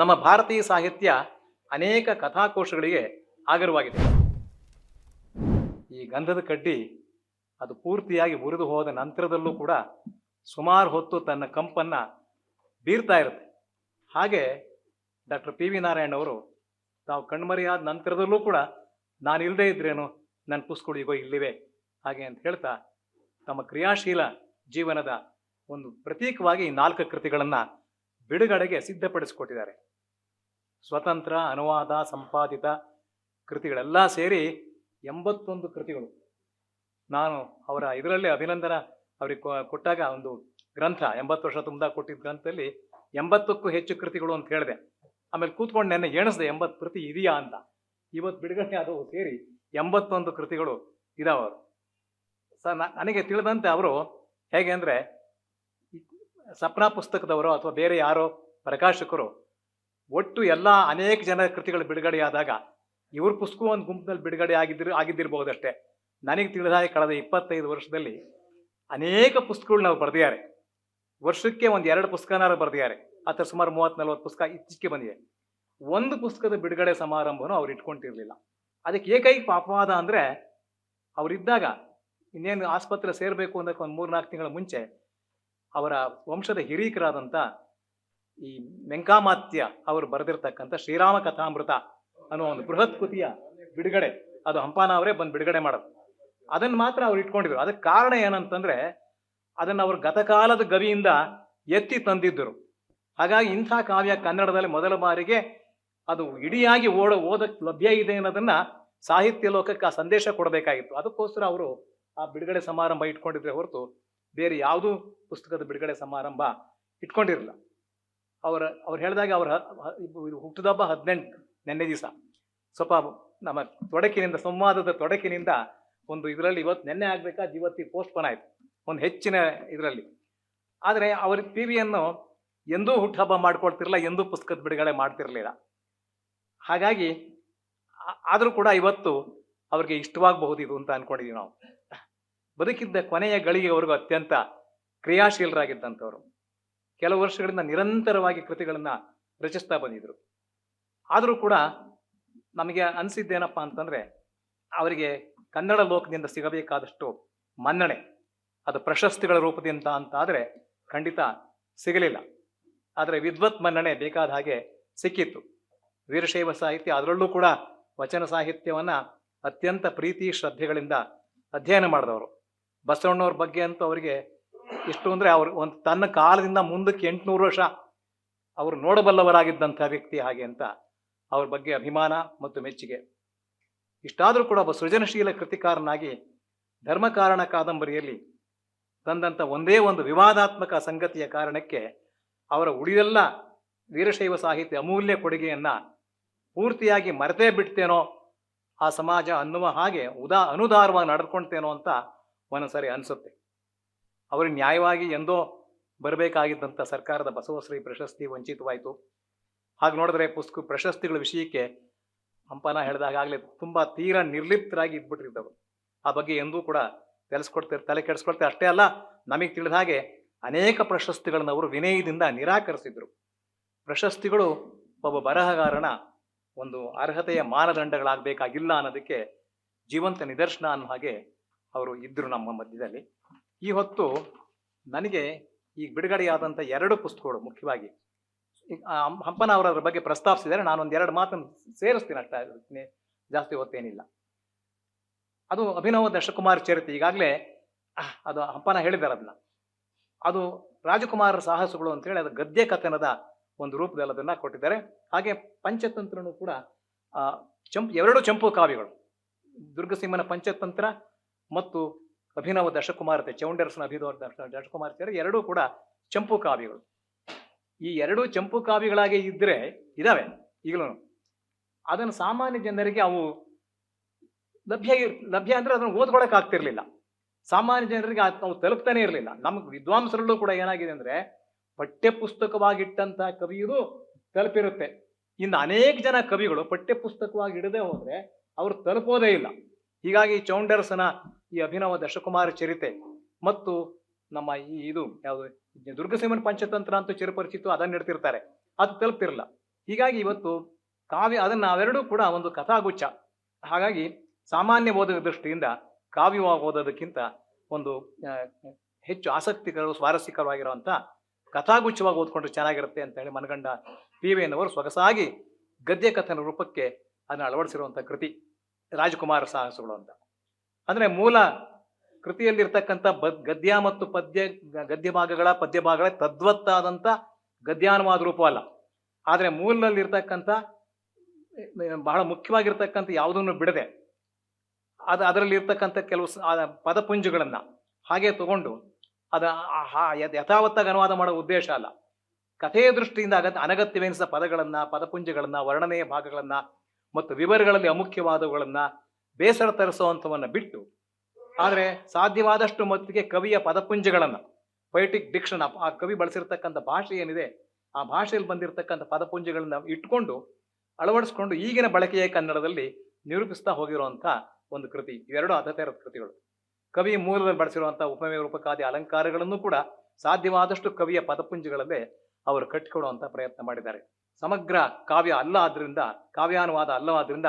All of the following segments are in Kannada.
ನಮ್ಮ ಭಾರತೀಯ ಸಾಹಿತ್ಯ ಅನೇಕ ಕಥಾಕೋಶಗಳಿಗೆ ಆಗರವಾಗಿದೆ. ಈ ಗಂಧದ ಕಡ್ಡಿ ಅದು ಪೂರ್ತಿಯಾಗಿ ಉರಿದು ಹೋದ ನಂತರದಲ್ಲೂ ಕೂಡ ಸುಮಾರು ಹೊತ್ತು ತನ್ನ ಕಂಪನ್ನು ಬೀರ್ತಾ ಇರುತ್ತೆ. ಹಾಗೆ ಡಾಕ್ಟರ್ ಪಿ ವಿ ನಾರಾಯಣ್ ಅವರು ತಾವು ಕಣ್ಮರೆಯಾದ ನಂತರದಲ್ಲೂ ಕೂಡ ನಾನು ಇಲ್ಲದೆ ಇದ್ರೇನು ನನ್ನ ಪುಸ್ತಕಗಳು ಈಗೋ ಇಲ್ಲಿವೆ ಹಾಗೆ ಅಂತ ಹೇಳ್ತಾ ತಮ್ಮ ಕ್ರಿಯಾಶೀಲ ಜೀವನದ ಒಂದು ಪ್ರತೀಕವಾಗಿ ನಾಲ್ಕು ಕೃತಿಗಳನ್ನು ಬಿಡುಗಡೆಗೆ ಸಿದ್ಧಪಡಿಸಿಕೊಟ್ಟಿದ್ದಾರೆ. ಸ್ವತಂತ್ರ, ಅನುವಾದ, ಸಂಪಾದಿತ ಕೃತಿಗಳೆಲ್ಲ ಸೇರಿ ಎಂಬತ್ತೊಂದು ಕೃತಿಗಳು. ನಾನು ಅವರ ಇದರಲ್ಲಿ ಅಭಿನಂದನ ಅವರಿಗೆ ಕೊಟ್ಟಾಗ ಒಂದು ಗ್ರಂಥ, ಎಂಬತ್ತು ವರ್ಷ ತುಂಬ ಕೊಟ್ಟಿದ್ದ ಗ್ರಂಥದಲ್ಲಿ ಎಂಬತ್ತಕ್ಕೂ ಹೆಚ್ಚು ಕೃತಿಗಳು ಅಂತ ಹೇಳಿದೆ. ಆಮೇಲೆ ಕೂತ್ಕೊಂಡು ನೆನ್ನೆ ಎಣಿಸ್ದೆ, ಎಂಬತ್ತು ಕೃತಿ ಇದೆಯಾ ಅಂತ. ಇವತ್ತು ಬಿಡುಗಡೆ ಆದವು ಸೇರಿ ಎಂಬತ್ತೊಂದು ಕೃತಿಗಳು ಇದಾವರು ಸ ನನಗೆ ತಿಳಿದಂತೆ ಅವರು ಹೇಗೆ ಅಂದರೆ ಸಪ್ನಾ ಪುಸ್ತಕದವರು ಅಥವಾ ಬೇರೆ ಯಾರೋ ಪ್ರಕಾಶಕರು ಒಟ್ಟು ಎಲ್ಲ ಅನೇಕ ಜನರ ಕೃತಿಗಳು ಬಿಡುಗಡೆಯಾದಾಗ, ಇವ್ರ ಪುಸ್ತಕ ಒಂದು ಗುಂಪಿನಲ್ಲಿ ಬಿಡುಗಡೆ ಆಗಿದ್ದರು ಆಗಿದ್ದಿರ್ಬೋದಷ್ಟೇ ನನಗೆ ತಿಳಿದ ಹಾಗೆ ಕಳೆದ ಇಪ್ಪತ್ತೈದು ವರ್ಷದಲ್ಲಿ ಅನೇಕ ಪುಸ್ತಕಗಳು ನಾವು ಬರೆದಿದ್ದಾರೆ. ವರ್ಷಕ್ಕೆ ಒಂದು ಎರಡು ಪುಸ್ತಕನಾರು ಬರೆದಿದ್ದಾರೆ. ಆ ಸುಮಾರು ಮೂವತ್ತು ನಲ್ವತ್ತು ಪುಸ್ತಕ ಇತ್ತೀಚೆಗೆ ಬಂದಿದೆ. ಒಂದು ಪುಸ್ತಕದ ಬಿಡುಗಡೆ ಸಮಾರಂಭನೂ ಅವ್ರು ಇಟ್ಕೊಂಡಿರಲಿಲ್ಲ. ಅದಕ್ಕೆ ಏಕೈಕ ಅಪವಾದ ಅಂದರೆ ಅವರಿದ್ದಾಗ ಇನ್ನೇನು ಆಸ್ಪತ್ರೆ ಸೇರಬೇಕು ಅನ್ನೋಕೆ ಒಂದು ಮೂರು ನಾಲ್ಕು ತಿಂಗಳ ಮುಂಚೆ ಅವರ ವಂಶದ ಹಿರೀಕರಾದಂಥ ಈ ಮೆಂಕಾಮಾತ್ಯ ಅವರು ಬರೆದಿರ್ತಕ್ಕಂಥ ಶ್ರೀರಾಮ ಕಥಾಮೃತ ಅನ್ನೋ ಒಂದು ಬೃಹತ್ ಕೃತಿಯ ಬಿಡುಗಡೆ, ಅದು ಹಂಪಾನ ಅವರೇ ಬಂದು ಬಿಡುಗಡೆ ಮಾಡೋದು. ಅದನ್ನು ಮಾತ್ರ ಅವ್ರು ಇಟ್ಕೊಂಡಿದ್ರು. ಅದಕ್ಕೆ ಕಾರಣ ಏನಂತಂದ್ರೆ, ಅದನ್ನು ಅವರು ಗತಕಾಲದ ಗವಿಯಿಂದ ಎತ್ತಿ ತಂದಿದ್ದರು. ಹಾಗಾಗಿ ಇಂಥ ಕಾವ್ಯ ಕನ್ನಡದಲ್ಲಿ ಮೊದಲ ಬಾರಿಗೆ ಅದು ಇಡಿಯಾಗಿ ಓಡ, ಓದಕ್ಕೆ ಲಭ್ಯ ಇದೆ ಅನ್ನೋದನ್ನ ಸಾಹಿತ್ಯ ಲೋಕಕ್ಕೆ ಆ ಸಂದೇಶ ಕೊಡಬೇಕಾಗಿತ್ತು. ಅದಕ್ಕೋಸ್ಕರ ಅವರು ಆ ಬಿಡುಗಡೆ ಸಮಾರಂಭ ಇಟ್ಕೊಂಡಿದ್ರೆ ಹೊರತು ಬೇರೆ ಯಾವುದೂ ಪುಸ್ತಕದ ಬಿಡುಗಡೆ ಸಮಾರಂಭ ಇಟ್ಕೊಂಡಿರಲಿಲ್ಲ. ಅವರ, ಅವ್ರು ಹೇಳಿದಾಗ ಅವರ ಹುಟ್ಟುದಬ್ಬ ಹದಿನೆಂಟು, ನೆನ್ನೆ ದಿವಸ. ಸ್ವಲ್ಪ ನಮ್ಮ ತೊಡಕಿನಿಂದ, ಸಂವಾದದ ತೊಡಕಿನಿಂದ ಒಂದು ಇದರಲ್ಲಿ ಇವತ್ತು ನೆನ್ನೆ ಆಗಬೇಕಾದ ಇವತ್ತಿಗೆ ಪೋಸ್ಟ್ಪೋನ್ ಆಯಿತು. ಒಂದು ಹೆಚ್ಚಿನ ಇದರಲ್ಲಿ. ಆದರೆ ಅವ್ರ ಪಿ ವಿಯನ್ನು ಎಂದೂ ಹುಟ್ಟುಹಬ್ಬ ಮಾಡ್ಕೊಳ್ತಿರಲಿಲ್ಲ, ಎಂದೂ ಪುಸ್ತಕದ ಬಿಡುಗಡೆ ಮಾಡ್ತಿರಲಿಲ್ಲ. ಹಾಗಾಗಿ ಆದರೂ ಕೂಡ ಇವತ್ತು ಅವ್ರಿಗೆ ಇಷ್ಟವಾಗಬಹುದು ಇದು ಅಂತ ಅಂದ್ಕೊಂಡಿದ್ದೀವಿ ನಾವು. ಬದುಕಿದ್ದ ಕೊನೆಯ ಗಳಿಗೆವರೆಗೂ ಅತ್ಯಂತ ಕ್ರಿಯಾಶೀಲರಾಗಿದ್ದಂಥವ್ರು. ಕೆಲವು ವರ್ಷಗಳಿಂದ ನಿರಂತರವಾಗಿ ಕೃತಿಗಳನ್ನು ರಚಿಸ್ತಾ ಬಂದಿದ್ರು. ಆದರೂ ಕೂಡ ನಮಗೆ ಅನಿಸಿದ್ದೇನಪ್ಪ ಅಂತಂದ್ರೆ, ಅವರಿಗೆ ಕನ್ನಡ ಲೋಕದಿಂದ ಸಿಗಬೇಕಾದಷ್ಟು ಮನ್ನಣೆ, ಅದು ಪ್ರಶಸ್ತಿಗಳ ರೂಪದಿಂದ ಅಂತ ಆದರೆ ಖಂಡಿತ ಸಿಗಲಿಲ್ಲ. ಆದರೆ ವಿದ್ವತ್ ಮನ್ನಣೆ ಬೇಕಾದ ಹಾಗೆ ಸಿಕ್ಕಿತ್ತು. ವೀರಶೈವ ಸಾಹಿತ್ಯ ಅದರಲ್ಲೂ ಕೂಡ ವಚನ ಸಾಹಿತ್ಯವನ್ನ ಅತ್ಯಂತ ಪ್ರೀತಿ ಶ್ರದ್ಧೆಗಳಿಂದ ಅಧ್ಯಯನ ಮಾಡಿದವರು. ಬಸವಣ್ಣವ್ರ ಬಗ್ಗೆ ಅಂತೂ ಅವರಿಗೆ ಎಷ್ಟು ಅಂದರೆ ಅವರು ಒಂದು ತನ್ನ ಕಾಲದಿಂದ ಮುಂದಕ್ಕೆ ಎಂಟುನೂರು ವರ್ಷ ಅವರು ನೋಡಬಲ್ಲವರಾಗಿದ್ದಂಥ ವ್ಯಕ್ತಿ ಹಾಗೆ ಅಂತ ಅವ್ರ ಬಗ್ಗೆ ಅಭಿಮಾನ ಮತ್ತು ಮೆಚ್ಚುಗೆ. ಇಷ್ಟಾದರೂ ಕೂಡ ಒಬ್ಬ ಸೃಜನಶೀಲ ಕೃತಿಕಾರನಾಗಿ ಧರ್ಮಕಾರಣ ಕಾದಂಬರಿಯಲ್ಲಿ ತಂದಂಥ ಒಂದೇ ಒಂದು ವಿವಾದಾತ್ಮಕ ಸಂಗತಿಯ ಕಾರಣಕ್ಕೆ ಅವರ ಉಳಿದೆಲ್ಲ ವೀರಶೈವ ಸಾಹಿತ್ಯ ಅಮೂಲ್ಯ ಕೊಡುಗೆಯನ್ನ ಪೂರ್ತಿಯಾಗಿ ಮರೆತೇ ಬಿಡ್ತೇನೋ ಆ ಸಮಾಜ ಅನ್ನುವ ಹಾಗೆ ಉದಾ ಅನುದಾರವಾಗಿ ನಡ್ಕೊಳ್ತೇನೋ ಅಂತ ಒಂದೊಂದ್ಸರಿ ಅನಿಸುತ್ತೆ. ಅವ್ರಿಗೆ ನ್ಯಾಯವಾಗಿ ಎಂದೋ ಬರಬೇಕಾಗಿದ್ದಂಥ ಸರ್ಕಾರದ ಬಸವಶ್ರೀ ಪ್ರಶಸ್ತಿ ವಂಚಿತವಾಯಿತು. ಹಾಗೆ ನೋಡಿದ್ರೆ ಪುಸ್ತಕ ಪ್ರಶಸ್ತಿಗಳ ವಿಷಯಕ್ಕೆ ಹಂಪನ ಹೇಳಿದಾಗಲೇ ತುಂಬ ತೀರಾ ನಿರ್ಲಿಪ್ತರಾಗಿ ಇದ್ಬಿಟ್ಟಿರ್ತವೆ ಆ ಬಗ್ಗೆ ಎಂದೂ ಕೂಡ ತಿಳಿಸ್ಕೊಡ್ತಾರೆ ತಲೆ ಕೆಡಿಸ್ಕೊಳ್ತಾರೆ ಅಷ್ಟೇ ಅಲ್ಲ, ನಮಗೆ ತಿಳಿದ ಹಾಗೆ ಅನೇಕ ಪ್ರಶಸ್ತಿಗಳನ್ನು ಅವರು ವಿನಯದಿಂದ ನಿರಾಕರಿಸಿದ್ರು. ಪ್ರಶಸ್ತಿಗಳು ಒಬ್ಬ ಬರಹಗಾರನ ಒಂದು ಅರ್ಹತೆಯ ಮಾನದಂಡಗಳಾಗಬೇಕಾಗಿಲ್ಲ ಅನ್ನೋದಕ್ಕೆ ಜೀವಂತ ನಿದರ್ಶನ ಅನ್ನೋ ಹಾಗೆ ಅವರು ಇದ್ದರು ನಮ್ಮ ಮಧ್ಯದಲ್ಲಿ. ಈ ಹೊತ್ತು ನನಗೆ ಈಗ ಬಿಡುಗಡೆಯಾದಂಥ ಎರಡು ಪುಸ್ತಕಗಳು ಮುಖ್ಯವಾಗಿ ಹಂಪನ ಅವರ ಅದ್ರ ಬಗ್ಗೆ ಪ್ರಸ್ತಾಪಿಸಿದರೆ ನಾನೊಂದು ಎರಡು ಮಾತನ್ನು ಸೇರಿಸ್ತೀನಿ ಅಷ್ಟೇ ಜಾಸ್ತಿ ಹೊತ್ತೇನಿಲ್ಲ ಅದು ಅಭಿನವ ದಶಕುಮಾರ್ ಚರಿತೆ ಈಗಾಗಲೇ ಅದು ಹಂಪನ ಹೇಳಿದ್ದಾರೆ ಅದನ್ನ. ಅದು ರಾಜಕುಮಾರರ ಸಾಹಸಗಳು ಅಂತೇಳಿ ಅದು ಗದ್ಯ ಕಥನದ ಒಂದು ರೂಪದಲ್ಲಿ ಅದನ್ನು ಕೊಟ್ಟಿದ್ದಾರೆ. ಹಾಗೆ ಪಂಚತಂತ್ರನು ಕೂಡ ಚಂಪು, ಎರಡು ಚಂಪು ಕಾವ್ಯಗಳು. ದುರ್ಗಸಿಂಹನ ಪಂಚತಂತ್ರ ಮತ್ತು ಅಭಿನವ ದಶಕುಮಾರತೆ ಚೌಂಡರಸನ ಅಭಿನವ ದಶ, ದಶಕುಮಾರ ಚರಿ ಎರಡೂ ಕೂಡ ಚಂಪು ಕಾವ್ಯಗಳು. ಈ ಎರಡೂ ಚಂಪು ಕಾವ್ಯಗಳಾಗಿ ಇದ್ದರೆ ಇದಾವೆ ಈಗಲೂ. ಅದನ್ನು ಸಾಮಾನ್ಯ ಜನರಿಗೆ ಅವು ಲಭ್ಯ ಲಭ್ಯ ಅಂದ್ರೆ ಅದನ್ನು ಓದ್ಕೊಳಕ್ ಆಗ್ತಿರ್ಲಿಲ್ಲ. ಸಾಮಾನ್ಯ ಜನರಿಗೆ ಅವು ತಲುಪ್ತಾನೆ ಇರಲಿಲ್ಲ. ನಮ್ಗೆ ವಿದ್ವಾಂಸರಲ್ಲೂ ಕೂಡ ಏನಾಗಿದೆ ಅಂದ್ರೆ ಪಠ್ಯ ಪುಸ್ತಕವಾಗಿಟ್ಟಂತ ಕವಿಯದು ತಲುಪಿರುತ್ತೆ. ಇನ್ನು ಅನೇಕ ಜನ ಕವಿಗಳು ಪಠ್ಯಪುಸ್ತಕವಾಗಿ ಇಡದೆ ಹೋದ್ರೆ ಅವ್ರು ತಲುಪೋದೇ ಇಲ್ಲ. ಹೀಗಾಗಿ ಚೌಂಡರಸನ ಈ ಅಭಿನವ ದಶಕುಮಾರ ಚರಿತೆ ಮತ್ತು ನಮ್ಮ ಈ ಇದು ಯಾವುದು ದುರ್ಗಸಿಂಹನ ಪಂಚತಂತ್ರ ಅಂತೂ ಚಿರಪರಿಚಿತು ಅದನ್ನ ಇಡ್ತಿರ್ತಾರೆ ಅದು ತಲುಪಿರಲ್ಲ ಹೀಗಾಗಿ ಇವತ್ತು ಕಾವ್ಯ, ಅದನ್ನು ಅವೆರಡೂ ಕೂಡ ಒಂದು ಕಥಾಗುಚ್ಛ. ಹಾಗಾಗಿ ಸಾಮಾನ್ಯ ಓದುವ ದೃಷ್ಟಿಯಿಂದ ಕಾವ್ಯವಾಗಿ ಓದೋದಕ್ಕಿಂತ ಒಂದು ಹೆಚ್ಚು ಆಸಕ್ತಿಕರ ಸ್ವಾರಸ್ಯಕರವಾಗಿರುವಂಥ ಕಥಾಗುಚ್ಛವಾಗಿ ಓದ್ಕೊಂಡ್ರೆ ಚೆನ್ನಾಗಿರುತ್ತೆ ಅಂತ ಹೇಳಿ ಮನಗಂಡ ಪಿ ಎನ್ನವರು ಸೊಗಸಾಗಿ ಗದ್ಯ ಕಥನ ರೂಪಕ್ಕೆ ಅದನ್ನು ಅಳವಡಿಸಿರುವಂಥ ಕೃತಿ ರಾಜಕುಮಾರ ಸಾಹಸಗಳು ಅಂತ. ಅಂದರೆ ಮೂಲ ಕೃತಿಯಲ್ಲಿರ್ತಕ್ಕಂಥ ಬದ್ ಗದ್ಯ ಮತ್ತು ಪದ್ಯ ಗದ್ಯ ಭಾಗಗಳ ಪದ್ಯ ಭಾಗಗಳ ತದ್ವತ್ತಾದಂಥ ಗದ್ಯಾನುವಾದ ರೂಪ ಅಲ್ಲ ಆದರೆ ಮೂಲದಲ್ಲಿರ್ತಕ್ಕಂಥ, ಬಹಳ ಮುಖ್ಯವಾಗಿರ್ತಕ್ಕಂಥ ಯಾವುದನ್ನು ಬಿಡದೆ, ಅದು ಅದರಲ್ಲಿ ಇರ್ತಕ್ಕಂಥ ಕೆಲವು ಪದಪುಂಜಗಳನ್ನು ಹಾಗೆ ತಗೊಂಡು ಅದ ಯಥಾವತ್ತಾಗಿ ಅನುವಾದ ಮಾಡೋ ಉದ್ದೇಶ ಅಲ್ಲ. ಕಥೆಯ ದೃಷ್ಟಿಯಿಂದ ಅಗತ್ಯ ಅನಗತ್ಯವೆನಿಸಿದ ಪದಗಳನ್ನು, ಪದಪುಂಜಗಳನ್ನು, ವರ್ಣನೆಯ ಭಾಗಗಳನ್ನು ಮತ್ತು ವಿವರಗಳಲ್ಲಿ ಅಮುಖ್ಯವಾದವುಗಳನ್ನು ಬೇಸರ ತರಿಸುವಂಥವನ್ನು ಬಿಟ್ಟು, ಆದರೆ ಸಾಧ್ಯವಾದಷ್ಟು ಮಟ್ಟಿಗೆ ಕವಿಯ ಪದಪುಂಜಗಳನ್ನು ಪೊಯಿಟಿಕ್ ಡಿಕ್ಷನ್ ಆ ಕವಿ ಬಳಸಿರ್ತಕ್ಕಂಥ ಭಾಷೆ ಏನಿದೆ, ಆ ಭಾಷೆಯಲ್ಲಿ ಬಂದಿರತಕ್ಕಂಥ ಪದಪುಂಜಗಳನ್ನ ಇಟ್ಕೊಂಡು, ಅಳವಡಿಸ್ಕೊಂಡು ಈಗಿನ ಬಳಕೆಯ ಕನ್ನಡದಲ್ಲಿ ನಿರೂಪಿಸ್ತಾ ಹೋಗಿರುವಂಥ ಒಂದು ಕೃತಿ. ಇವೆರಡು ಅತಥೇರದ ಕೃತಿಗಳು. ಕವಿ ಮೂಲದಲ್ಲಿ ಬಳಸಿರುವಂಥ ಉಪಮೆ ರೂಪಕಾದಿ ಅಲಂಕಾರಗಳನ್ನು ಕೂಡ ಸಾಧ್ಯವಾದಷ್ಟು ಕವಿಯ ಪದಪುಂಜಗಳಲ್ಲೇ ಅವರು ಕಟ್ಟಿಕೊಡುವಂಥ ಪ್ರಯತ್ನ ಮಾಡಿದ್ದಾರೆ. ಸಮಗ್ರ ಕಾವ್ಯ ಅಲ್ಲ ಆದ್ದರಿಂದ ಕಾವ್ಯಾನುವಾದ ಅಲ್ಲವಾದ್ರಿಂದ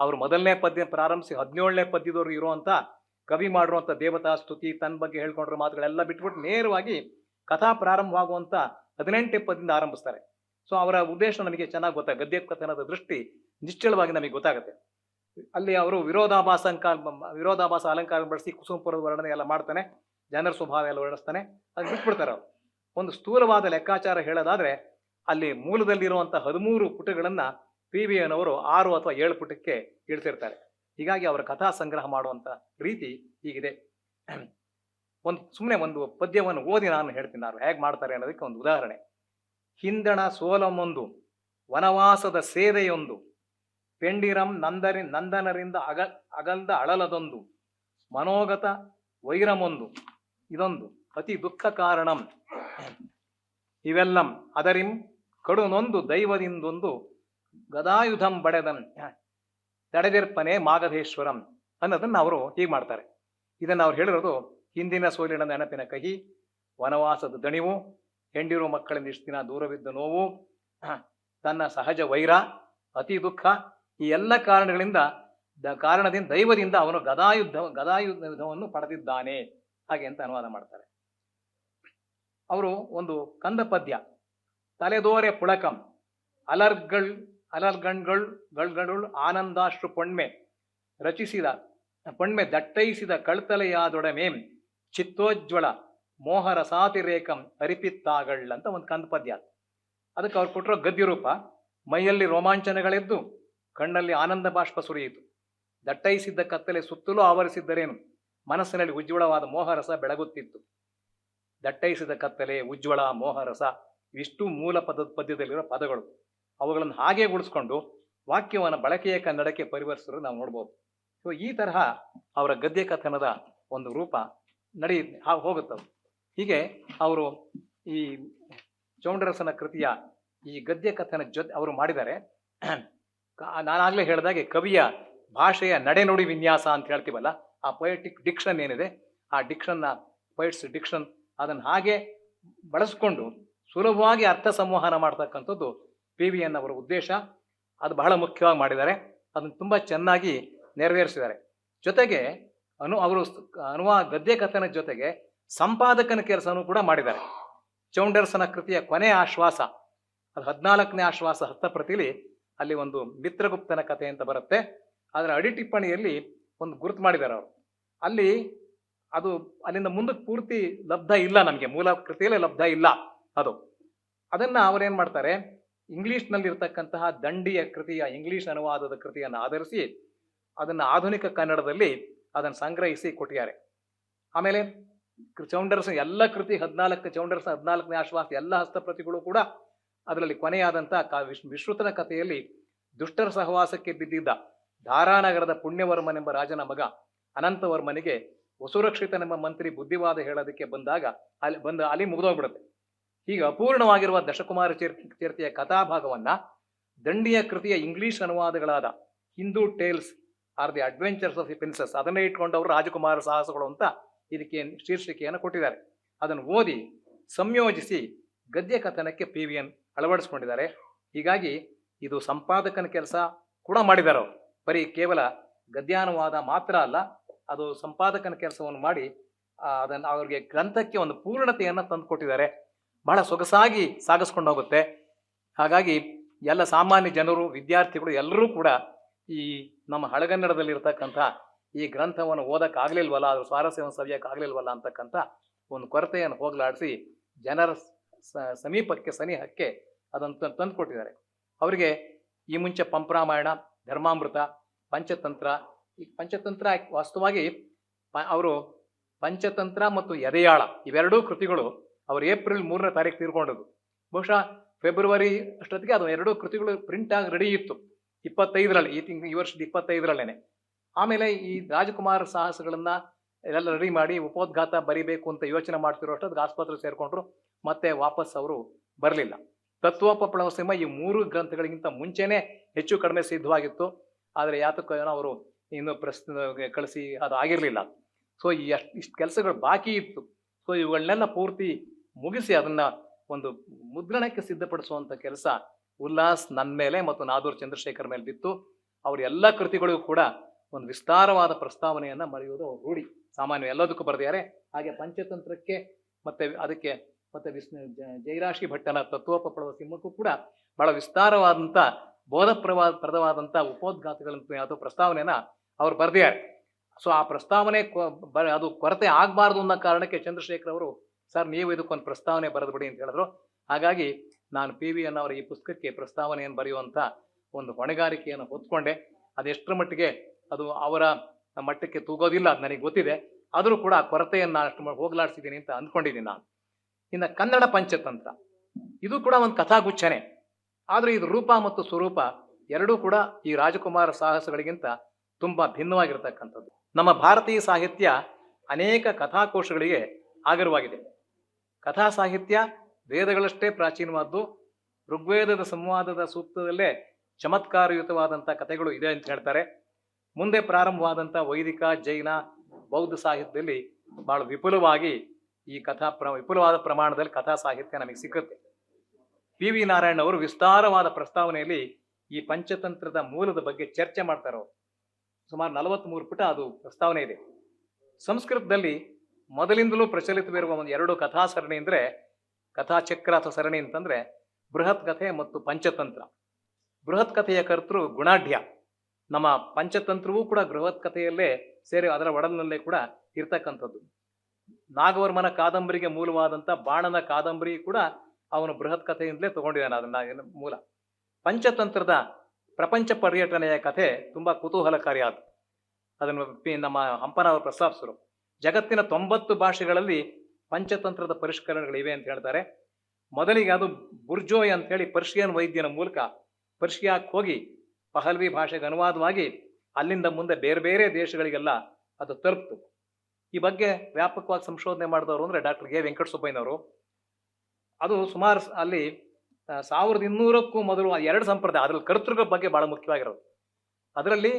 ಅವರು ಮೊದಲನೇ ಪದ್ಯ ಪ್ರಾರಂಭಿಸಿ ಹದಿನೇಳನೇ ಪದ್ಯದವರು ಇರುವಂಥ ಕವಿ ಮಾಡಿರುವಂಥ ದೇವತಾ ಸ್ತುತಿ ತನ್ನ ಬಗ್ಗೆ ಹೇಳ್ಕೊಂಡಿರೋ ಮಾತುಗಳೆಲ್ಲ ಬಿಟ್ಬಿಟ್ಟು ನೇರವಾಗಿ ಕಥಾ ಪ್ರಾರಂಭವಾಗುವಂಥ ಹದಿನೆಂಟನೇ ಪದ್ಯದಿಂದ ಆರಂಭಿಸ್ತಾರೆ. ಸೊ ಅವರ ಉದ್ದೇಶ ನಮಗೆ ಚೆನ್ನಾಗಿ ಗೊತ್ತಾಗ ಗದ್ಯ ಕಥನದ ದೃಷ್ಟಿ ನಿಶ್ಚಲವಾಗಿ ನಮಗೆ ಗೊತ್ತಾಗುತ್ತೆ. ಅಲ್ಲಿ ಅವರು ವಿರೋಧಾಭಾಸ ಅಂಕಾಲ ವಿರೋಧಾಭಾಸ ಅಲಂಕಾರ ಬಳಸಿ ಕುಸುಮಪುರದ ವರ್ಣನೆ ಎಲ್ಲ ಮಾಡ್ತಾನೆ, ಜನರ ಸ್ವಭಾವ ಎಲ್ಲ ವರ್ಣಿಸ್ತಾನೆ, ಅದು ಬಿಟ್ಬಿಡ್ತಾರೆ ಅವರು. ಒಂದು ಸ್ಥೂಲವಾದ ಲೆಕ್ಕಾಚಾರ ಹೇಳೋದಾದ್ರೆ, ಅಲ್ಲಿ ಮೂಲದಲ್ಲಿರುವಂಥ ಹದಿಮೂರು ಪುಟಗಳನ್ನು ಪಿ ವಿ ಎನವರು ಆರು ಅಥವಾ ಏಳು ಪುಟಕ್ಕೆ ಇಳ್ತಿರ್ತಾರೆ ಹೀಗಾಗಿ ಅವರ ಕಥಾ ಸಂಗ್ರಹ ಮಾಡುವಂಥ ರೀತಿ ಹೀಗಿದೆ. ಒಂದು ಸುಮ್ಮನೆ ಒಂದು ಪದ್ಯವನ್ನು ಓದಿ ನಾನು ಹೇಳ್ತೀನಿ. ನಾನು ಹೇಗೆ ಮಾಡ್ತಾರೆ ಅನ್ನೋದಕ್ಕೆ ಒಂದು ಉದಾಹರಣೆ. ಹಿಂದಣ ಸೋಲಮೊಂದು, ವನವಾಸದ ಸೇದೆಯೊಂದು ಪೆಂಡಿರಂ ನಂದರಿ ನಂದನರಿಂದ ಅಗ, ಅಗಲ್ದ ಅಳಲದೊಂದು, ಮನೋಗತ ವೈರಮೊಂದು, ಇದೊಂದು ಅತಿ ದುಃಖ ಕಾರಣಂ. ಇವೆಲ್ಲಂ ಅದರಿಂ ಕಡುನೊಂದು ದೈವದಿಂದೊಂದು ಗದಾಯುಧಂ ಬಡೆದಂ ತಡೆದಿರ್ಪನೆ ಮಾಗಧೇಶ್ವರಂ ಅನ್ನೋದನ್ನ ಅವರು ಹೀಗೆ ಮಾಡ್ತಾರೆ. ಇದನ್ನು ಅವ್ರು ಹೇಳಿರೋದು ಹಿಂದಿನ ಸೋಲಿನ ನೆನಪಿನ ಕಹಿ, ವನವಾಸದ ದಣಿವು, ಹೆಂಡಿರು ಮಕ್ಕಳಿಂದ ಇಷ್ಟು ದಿನ ದೂರವಿದ್ದ ನೋವು ತನ್ನ ಸಹಜ ವೈರ, ಅತಿ ದುಃಖ, ಈ ಎಲ್ಲ ಕಾರಣಗಳಿಂದ ದ ಕಾರಣದಿಂದ ದೈವದಿಂದ ಅವನು ಗದಾಯುದ್ಧ ಗದಾಯುದ್ಧವನ್ನು ಪಡೆದಿದ್ದಾನೆ. ಹಾಗೆ ಅಂತ ಅನುವಾದ ಮಾಡ್ತಾರೆ. ಅವರು ಒಂದು ಕಂದ ಪದ್ಯ ತಲೆದೋರೆ ಪುಳಕಂ, ಅಲರ್ಗಳ್ ಅಲರ್ಗಣ್ಗಳ್ ಗಳ್ಗಳುಳ್ ಆನಂದಾಶ್ರು ಪೊಣ್ಮೆ. ರಚಿಸಿದ, ಪೊಣ್ಮೆ ದಟ್ಟೈಸಿದ ಕಳ್ತಲೆಯಾದೊಡಮೆ ಚಿತ್ತೋಜ್ವಳ ಮೋಹರಸಾತಿರೇಕಂ ಅರಿಪಿತ್ತಾಗಳ್ ಅಂತ ಒಂದು ಕಂದ ಪದ್ಯ. ಅದಕ್ಕೆ ಅವ್ರು ಕೊಟ್ಟಿರೋ ಗದ್ಯ ರೂಪ, ಮೈಯಲ್ಲಿ ರೋಮಾಂಚನಗಳೆದ್ದು, ಕಣ್ಣಲ್ಲಿ ಆನಂದ ಬಾಷ್ಪ ಸುರಿಯಿತು. ದಟ್ಟೈಸಿದ್ದ ಕತ್ತಲೆ ಸುತ್ತಲೂ ಆವರಿಸಿದ್ದರೇನು? ಮನಸ್ಸಿನಲ್ಲಿ ಉಜ್ವಳವಾದ ಮೋಹರಸ ಬೆಳಗುತ್ತಿತ್ತು. ದಟ್ಟೈಸಿದ ಕತ್ತಲೆ ಉಜ್ವಳ ಮೋಹರಸ, ಇಷ್ಟು ಮೂಲ ಪದ, ಪದ್ಯದಲ್ಲಿರೋ ಪದಗಳು. ಅವುಗಳನ್ನು ಹಾಗೆ ಉಳಿಸ್ಕೊಂಡು ವಾಕ್ಯವನ್ನು ಬಳಕೆಯ ಕನ್ನಡಕ್ಕೆ ಪರಿವರ್ತಿಸಲು ನಾವು ನೋಡ್ಬೋದು. ಸೊ ಈ ತರಹ ಅವರ ಗದ್ಯ ಕಥನದ ಒಂದು ರೂಪ ನಡಿ ಹೋಗುತ್ತವೆ. ಹೀಗೆ ಅವರು ಈ ಚೌಂಡರಸನ ಕೃತಿಯ ಈ ಗದ್ಯ ಕಥನ ಜೊತೆ ಅವರು ಮಾಡಿದ್ದಾರೆ ನಾನಾಗಲೇ ಹೇಳಿದಾಗೆ ಕವಿಯ ಭಾಷೆಯ ನಡೆನುಡಿ ವಿನ್ಯಾಸ ಅಂತ ಹೇಳ್ತೀವಲ್ಲ, ಆ ಪೊಯೆಟಿಕ್ ಡಿಕ್ಷನ್ ಏನಿದೆ, ಆ ಡಿಕ್ಷನ್ನ ಪೊಯೆಟ್ಸ್ ಡಿಕ್ಷನ್ ಅದನ್ನು ಹಾಗೆ ಬಳಸ್ಕೊಂಡು ಸುಲಭವಾಗಿ ಅರ್ಥ ಸಂವಹನ ಮಾಡ್ತಕ್ಕಂಥದ್ದು ಪಿ ವಿ ಎನ್ ಅವರ ಉದ್ದೇಶ ಅದು ಬಹಳ ಮುಖ್ಯವಾಗಿ ಮಾಡಿದ್ದಾರೆ. ಅದನ್ನು ತುಂಬ ಚೆನ್ನಾಗಿ ನೆರವೇರಿಸಿದ್ದಾರೆ. ಜೊತೆಗೆ ಅನು ಅವರು ಅನುವಾ ಗದ್ಯ ಕಥನ ಜೊತೆಗೆ ಸಂಪಾದಕನ ಕೆಲಸನೂ ಕೂಡ ಮಾಡಿದ್ದಾರೆ. ಚೌಂಡರ್ಸನ ಕೃತಿಯ ಕೊನೆ ಆಶ್ವಾಸ, ಅದು ಹದಿನಾಲ್ಕನೇ ಆಶ್ವಾಸ ಹಸ್ತಪ್ರತಿಲಿ ಅಲ್ಲಿ ಒಂದು ಮಿತ್ರಗುಪ್ತನ ಕಥೆ ಅಂತ ಬರುತ್ತೆ. ಅದರ ಅಡಿ ಟಿಪ್ಪಣಿಯಲ್ಲಿ ಒಂದು ಗುರುತು ಮಾಡಿದ್ದಾರೆ ಅವರು. ಅಲ್ಲಿ ಅದು ಅಲ್ಲಿಂದ ಮುಂದಕ್ಕೆ ಪೂರ್ತಿ ಲಬ್ಧ ಇಲ್ಲ ನಮಗೆ, ಮೂಲ ಕೃತಿಯಲ್ಲೇ ಲಬ್ಧ ಇಲ್ಲ ಅದು. ಅದನ್ನು ಅವರೇನು ಮಾಡ್ತಾರೆ ಇಂಗ್ಲಿಷ್ನಲ್ಲಿರ್ತಕ್ಕಂತಹ ದಂಡಿಯ ಕೃತಿಯ, ಇಂಗ್ಲಿಷ್ ಅನುವಾದದ ಕೃತಿಯನ್ನು ಆಧರಿಸಿ ಅದನ್ನು ಆಧುನಿಕ ಕನ್ನಡದಲ್ಲಿ ಅದನ್ನು ಸಂಗ್ರಹಿಸಿ ಕೊಟ್ಟಿದ್ದಾರೆ. ಆಮೇಲೆ ಚೌಂಡರ್ಸ್ ಎಲ್ಲ ಕೃತಿ ಹದಿನಾಲ್ಕು, ಚೌಂಡರ್ಸ್ ಹದಿನಾಲ್ಕನೇ ಆಶ್ವಾಸ ಎಲ್ಲ ಹಸ್ತಪ್ರತಿಗಳು ಕೂಡ ಅದರಲ್ಲಿ ಕೊನೆಯಾದಂಥ ಕ, ವಿಶ್, ವಿಶ್ರುತನ ಕಥೆಯಲ್ಲಿ ದುಷ್ಟರ ಸಹವಾಸಕ್ಕೆ ಬಿದ್ದಿದ್ದ ಧಾರಾನಗರದ ಪುಣ್ಯವರ್ಮನೆಂಬ ರಾಜನ ಮಗ ಅನಂತವರ್ಮನಿಗೆ, ವಸುರಕ್ಷಿತನೆಂಬ ಮಂತ್ರಿ ಬುದ್ಧಿವಾದ ಹೇಳೋದಕ್ಕೆ ಬಂದಾಗ ಅಲ್ಲಿ, ಬಂದು ಅಲ್ಲಿ ಮುಗಿದೋಗ್ಬಿಡುತ್ತೆ. ಹೀಗೆ ಅಪೂರ್ಣವಾಗಿರುವ ದಶಕುಮಾರ ತೀರ್ಥಿಯ ಚೇರ್ತಿಯ ಕಥಾಭಾಗವನ್ನ ದಂಡಿಯ ಕೃತಿಯ English ಅನುವಾದಗಳಾದ Hindu tales or the adventures of the princes ಅದನ್ನೇ ಇಟ್ಕೊಂಡವರು ರಾಜಕುಮಾರ ಸಾಹಸಗಳು ಅಂತ ಇದಕ್ಕೆ ಶೀರ್ಷಿಕೆಯನ್ನು ಕೊಟ್ಟಿದ್ದಾರೆ. ಅದನ್ನು ಓದಿ ಸಂಯೋಜಿಸಿ ಗದ್ಯ ಕಥನಕ್ಕೆ ಪಿ ವಿ ಎನ್ ಅಳವಡಿಸ್ಕೊಂಡಿದ್ದಾರೆ. ಹೀಗಾಗಿ ಇದು ಸಂಪಾದಕನ ಕೆಲಸ ಕೂಡ ಮಾಡಿದ್ದಾರೆ ಬರೀ ಕೇವಲ ಗದ್ಯಾನುವಾದ ಮಾತ್ರ ಅಲ್ಲ, ಅದು ಸಂಪಾದಕನ ಕೆಲಸವನ್ನು ಮಾಡಿ ಅದನ್ನು ಅವರಿಗೆ ಗ್ರಂಥಕ್ಕೆ ಒಂದು ಪೂರ್ಣತೆಯನ್ನು ತಂದುಕೊಟ್ಟಿದ್ದಾರೆ ಬಹಳ ಸೊಗಸಾಗಿ ಸಾಗಿಸ್ಕೊಂಡು ಹೋಗುತ್ತೆ. ಹಾಗಾಗಿ ಎಲ್ಲ ಸಾಮಾನ್ಯ ಜನರು, ವಿದ್ಯಾರ್ಥಿಗಳು ಎಲ್ಲರೂ ಕೂಡ ಈ ನಮ್ಮ ಹಳಗನ್ನಡದಲ್ಲಿರ್ತಕ್ಕಂಥ ಈ ಗ್ರಂಥವನ್ನು ಓದಕ್ಕಾಗಲಿಲ್ವಲ್ಲ ಅದ್ರ ಸ್ವಾರಸ್ಯವನ್ನು ಸವಿಯೋಕ್ಕಾಗಲಿಲ್ವಲ್ಲ ಅಂತಕ್ಕಂಥ ಒಂದು ಕೊರತೆಯನ್ನು ಹೋಗಲಾಡಿಸಿ ಜನರ ಸಮೀಪಕ್ಕೆ, ಸನಿಹಕ್ಕೆ ಅದನ್ನು ತಂದು ಕೊಟ್ಟಿದ್ದಾರೆ ಅವರಿಗೆ ಈ ಮುಂಚೆ ಪಂಪರಾಮಾಯಣ ಧರ್ಮಾಮೃತ, ಪಂಚತಂತ್ರ, ಈ ಪಂಚತಂತ್ರ ವಾಸ್ತವವಾಗಿ ಅವರು ಪಂಚತಂತ್ರ ಮತ್ತು ಎದೆಯಾಳ ಇವೆರಡೂ ಕೃತಿಗಳು ಅವರು ಏಪ್ರಿಲ್ ಮೂರನೇ ತಾರೀಕು ತೀರ್ಕೊಂಡದ್ದು. ಬಹುಶಃ ಫೆಬ್ರವರಿ ಅಷ್ಟೊತ್ತಿಗೆ ಅದು ಎರಡು ಕೃತಿಗಳು ಪ್ರಿಂಟ್ ಆಗಿ ರೆಡಿ ಇತ್ತು. ಇಪ್ಪತ್ತೈದರಲ್ಲಿ, ಈ ತಿಂಗ್, ಈ ವರ್ಷದ ಇಪ್ಪತ್ತೈದರಲ್ಲೇನೆ. ಆಮೇಲೆ ಈ ರಾಜಕುಮಾರ ಸಾಹಸಗಳನ್ನ ಎಲ್ಲ ರೆಡಿ ಮಾಡಿ ಉಪೋದ್ಘಾತ ಬರಿಬೇಕು ಅಂತ ಯೋಚನೆ ಮಾಡ್ತಿರೋ ಅಷ್ಟೊತ್ತಿಗೆ ಆಸ್ಪತ್ರೆ ಸೇರ್ಕೊಂಡ್ರು. ಮತ್ತೆ ವಾಪಸ್ ಅವರು ಬರಲಿಲ್ಲ. ತತ್ವೋಪ ಸಿಂಹ ಈ ಮೂರು ಗ್ರಂಥಗಳಿಗಿಂತ ಮುಂಚೆನೆ ಹೆಚ್ಚು ಕಡಿಮೆ ಸಿದ್ಧವಾಗಿತ್ತು. ಆದರೆ ಯಾತಕ್ಕೂ ಏನೋ ಅವರು ಇನ್ನು ಪ್ರಸ್ ಕಳಿಸಿ ಅದು ಆಗಿರಲಿಲ್ಲ. ಸೊ ಈ ಅಷ್ಟು, ಇಷ್ಟು ಕೆಲಸಗಳು ಬಾಕಿ ಇತ್ತು. ಸೊ ಇವುಗಳನ್ನೆಲ್ಲ ಪೂರ್ತಿ ಮುಗಿಸಿ ಅದನ್ನ ಒಂದು ಮುದ್ರಣಕ್ಕೆ ಸಿದ್ಧಪಡಿಸುವಂತ ಕೆಲಸ ಉಲ್ಲಾಸ್ ನನ್ನ ಮೇಲೆ ಮತ್ತು ನಾದೂರ್ ಚಂದ್ರಶೇಖರ್ ಮೇಲೆ ಬಿತ್ತು. ಅವ್ರ ಎಲ್ಲ ಕೃತಿಗಳಿಗೂ ಕೂಡ ಒಂದು ವಿಸ್ತಾರವಾದ ಪ್ರಸ್ತಾವನೆಯನ್ನ ಮರೆಯುವುದು ಅವ್ರು ರೂಢಿ. ಸಾಮಾನ್ಯ ಎಲ್ಲದಕ್ಕೂ ಬರೆದಿದ್ದಾರೆ. ಹಾಗೆ ಪಂಚತಂತ್ರಕ್ಕೆ ಮತ್ತೆ ಅದಕ್ಕೆ ಮತ್ತೆ ವಿಷ್ಣು ಜ- ಜಯರಾಶಿ ಭಟ್ಟನ ತತ್ವೋಪಪ್ಲವ ಸಿಂಹಕ್ಕೂ ಕೂಡ ಬಹಳ ವಿಸ್ತಾರವಾದಂಥ ಬೋಧಪ್ರವಾದ ಪ್ರದವಾದಂಥ ಉಪೋದ್ಘಾತಗಳಂತ ಅಥವಾ ಪ್ರಸ್ತಾವನೆಯನ್ನ ಅವ್ರು ಬರೆದಿದ್ದಾರೆ. ಸೊ ಆ ಪ್ರಸ್ತಾವನೆ ಅದು ಕೊರತೆ ಆಗಬಾರ್ದು ಅನ್ನೋ ಕಾರಣಕ್ಕೆ ಚಂದ್ರಶೇಖರ್ ಅವರು ಸರ್, ನೀವು ಇದಕ್ಕೊಂದು ಪ್ರಸ್ತಾವನೆ ಬರೆದು ಬಿಡಿ ಅಂತ ಹೇಳಿದ್ರು. ಹಾಗಾಗಿ ನಾನು ಪಿ. ವಿ. ಅವರ ಈ ಪುಸ್ತಕಕ್ಕೆ ಪ್ರಸ್ತಾವನೆಯನ್ನು ಬರೆಯುವಂಥ ಒಂದು ಹೊಣೆಗಾರಿಕೆಯನ್ನು ಹೊತ್ಕೊಂಡೆ. ಅದೆಷ್ಟರ ಮಟ್ಟಿಗೆ ಅದು ಅವರ ಮಟ್ಟಕ್ಕೆ ತೂಗೋದಿಲ್ಲ ಅದು ನನಗೆ ಗೊತ್ತಿದೆ. ಆದರೂ ಕೂಡ ಆ ಕೊರತೆಯನ್ನು ನಾನು ಅಷ್ಟು ಹೋಗಲಾಡಿಸಿದ್ದೀನಿ ಅಂತ ಅಂದ್ಕೊಂಡಿದ್ದೀನಿ ನಾನು. ಇನ್ನು ಕನ್ನಡ ಪಂಚತಂತ್ರ. ಇದು ಕೂಡ ಒಂದು ಕಥಾಗುಚ್ಛನೆ. ಆದರೆ ಇದು ರೂಪ ಮತ್ತು ಸ್ವರೂಪ ಎರಡೂ ಕೂಡ ಈ ರಾಜಕುಮಾರ ಸಾಹಸಗಳಿಗಿಂತ ತುಂಬ ಭಿನ್ನವಾಗಿರ್ತಕ್ಕಂಥದ್ದು. ನಮ್ಮ ಭಾರತೀಯ ಸಾಹಿತ್ಯ ಅನೇಕ ಕಥಾಕೋಶಗಳಿಗೆ ಆಗರವಾಗಿದೆ. ಕಥಾ ಸಾಹಿತ್ಯ ವೇದಗಳಷ್ಟೇ ಪ್ರಾಚೀನವಾದ್ದು. ಋಗ್ವೇದದ ಸಂವಾದದ ಸೂಕ್ತದಲ್ಲೇ ಚಮತ್ಕಾರಯುತವಾದಂಥ ಕಥೆಗಳು ಇದೆ ಅಂತ ಹೇಳ್ತಾರೆ. ಮುಂದೆ ಪ್ರಾರಂಭವಾದಂಥ ವೈದಿಕ, ಜೈನ, ಬೌದ್ಧ ಸಾಹಿತ್ಯದಲ್ಲಿ ಬಹಳ ವಿಪುಲವಾಗಿ ಈ ಕಥಾ ಪ್ರ, ವಿಪುಲವಾದ ಪ್ರಮಾಣದಲ್ಲಿ ಕಥಾ ಸಾಹಿತ್ಯ ನಮಗೆ ಸಿಕ್ಕುತ್ತೆ. ಪಿ ವಿ ನಾರಾಯಣ್ ಅವರು ವಿಸ್ತಾರವಾದ ಪ್ರಸ್ತಾವನೆಯಲ್ಲಿ ಈ ಪಂಚತಂತ್ರದ ಮೂಲದ ಬಗ್ಗೆ ಚರ್ಚೆ ಮಾಡ್ತಾರೋ ಸುಮಾರು ನಲವತ್ಮೂರು ಪುಟ ಅದು ಪ್ರಸ್ತಾವನೆ ಇದೆ. ಸಂಸ್ಕೃತದಲ್ಲಿ ಮೊದಲಿಂದಲೂ ಪ್ರಚಲಿತವಿರುವ ಒಂದು ಎರಡು ಕಥಾ ಸರಣಿ ಅಂದರೆ ಕಥಾಚಕ್ರ ಅಥವಾ ಸರಣಿ ಅಂತಂದರೆ ಬೃಹತ್ ಕಥೆ ಮತ್ತು ಪಂಚತಂತ್ರ. ಬೃಹತ್ ಕಥೆಯ ಕರ್ತೃ ಗುಣಾಢ್ಯ. ನಮ್ಮ ಪಂಚತಂತ್ರವೂ ಕೂಡ ಬೃಹತ್ ಕಥೆಯಲ್ಲೇ ಸೇರಿ ಅದರ ಒಡಲಿನಲ್ಲೇ ಕೂಡ ಇರ್ತಕ್ಕಂಥದ್ದು. ನಾಗವರ್ಮನ ಕಾದಂಬರಿಗೆ ಮೂಲವಾದಂಥ ಬಾಣನ ಕಾದಂಬರಿ ಕೂಡ ಅವನು ಬೃಹತ್ ಕಥೆಯಿಂದಲೇ ತಗೊಂಡಿದ್ದಾನೆ ಅದನ್ನ ಮೂಲ. ಪಂಚತಂತ್ರದ ಪ್ರಪಂಚ ಪರ್ಯಟನೆಯ ಕಥೆ ತುಂಬಾ ಕುತೂಹಲಕಾರಿಯಾದ ಅದನ್ನು ನಮ್ಮ ಹಂಪನವರು ಪ್ರಸ್ತಾಪಿಸಿದರು. ಜಗತ್ತಿನ ತೊಂಬತ್ತು ಭಾಷೆಗಳಲ್ಲಿ ಪಂಚತಂತ್ರದ ಪರಿಷ್ಕರಣೆಗಳಿವೆ ಅಂತ ಹೇಳ್ತಾರೆ. ಮೊದಲಿಗೆ ಅದು ಬುರ್ಜೋಯ್ ಅಂತ ಹೇಳಿ ಪರ್ಷಿಯನ್ ವೈದ್ಯನ ಮೂಲಕ ಪರ್ಷಿಯಾಕ್ ಹೋಗಿ ಪಹಲ್ವಿ ಭಾಷೆಗೆ ಅನುವಾದವಾಗಿ ಅಲ್ಲಿಂದ ಮುಂದೆ ಬೇರೆ ಬೇರೆ ದೇಶಗಳಿಗೆಲ್ಲ ಅದು ತಲುಪ್ತು. ಈ ಬಗ್ಗೆ ವ್ಯಾಪಕವಾಗಿ ಸಂಶೋಧನೆ ಮಾಡಿದವರು ಅಂದರೆ ಡಾಕ್ಟರ್ ಕೆ ವೆಂಕಟಸುಬ್ಬಯ್ಯನವರು. ಅದು ಸುಮಾರು ಅಲ್ಲಿ ಸಾವಿರದ ಇನ್ನೂರಕ್ಕೂ ಮೊದಲು ಎರಡು ಸಂಪ್ರದಾಯ, ಅದರಲ್ಲಿ ಕರ್ತೃಗಳ ಬಗ್ಗೆ ಬಹಳ ಮುಖ್ಯವಾಗಿರೋದು. ಅದರಲ್ಲಿ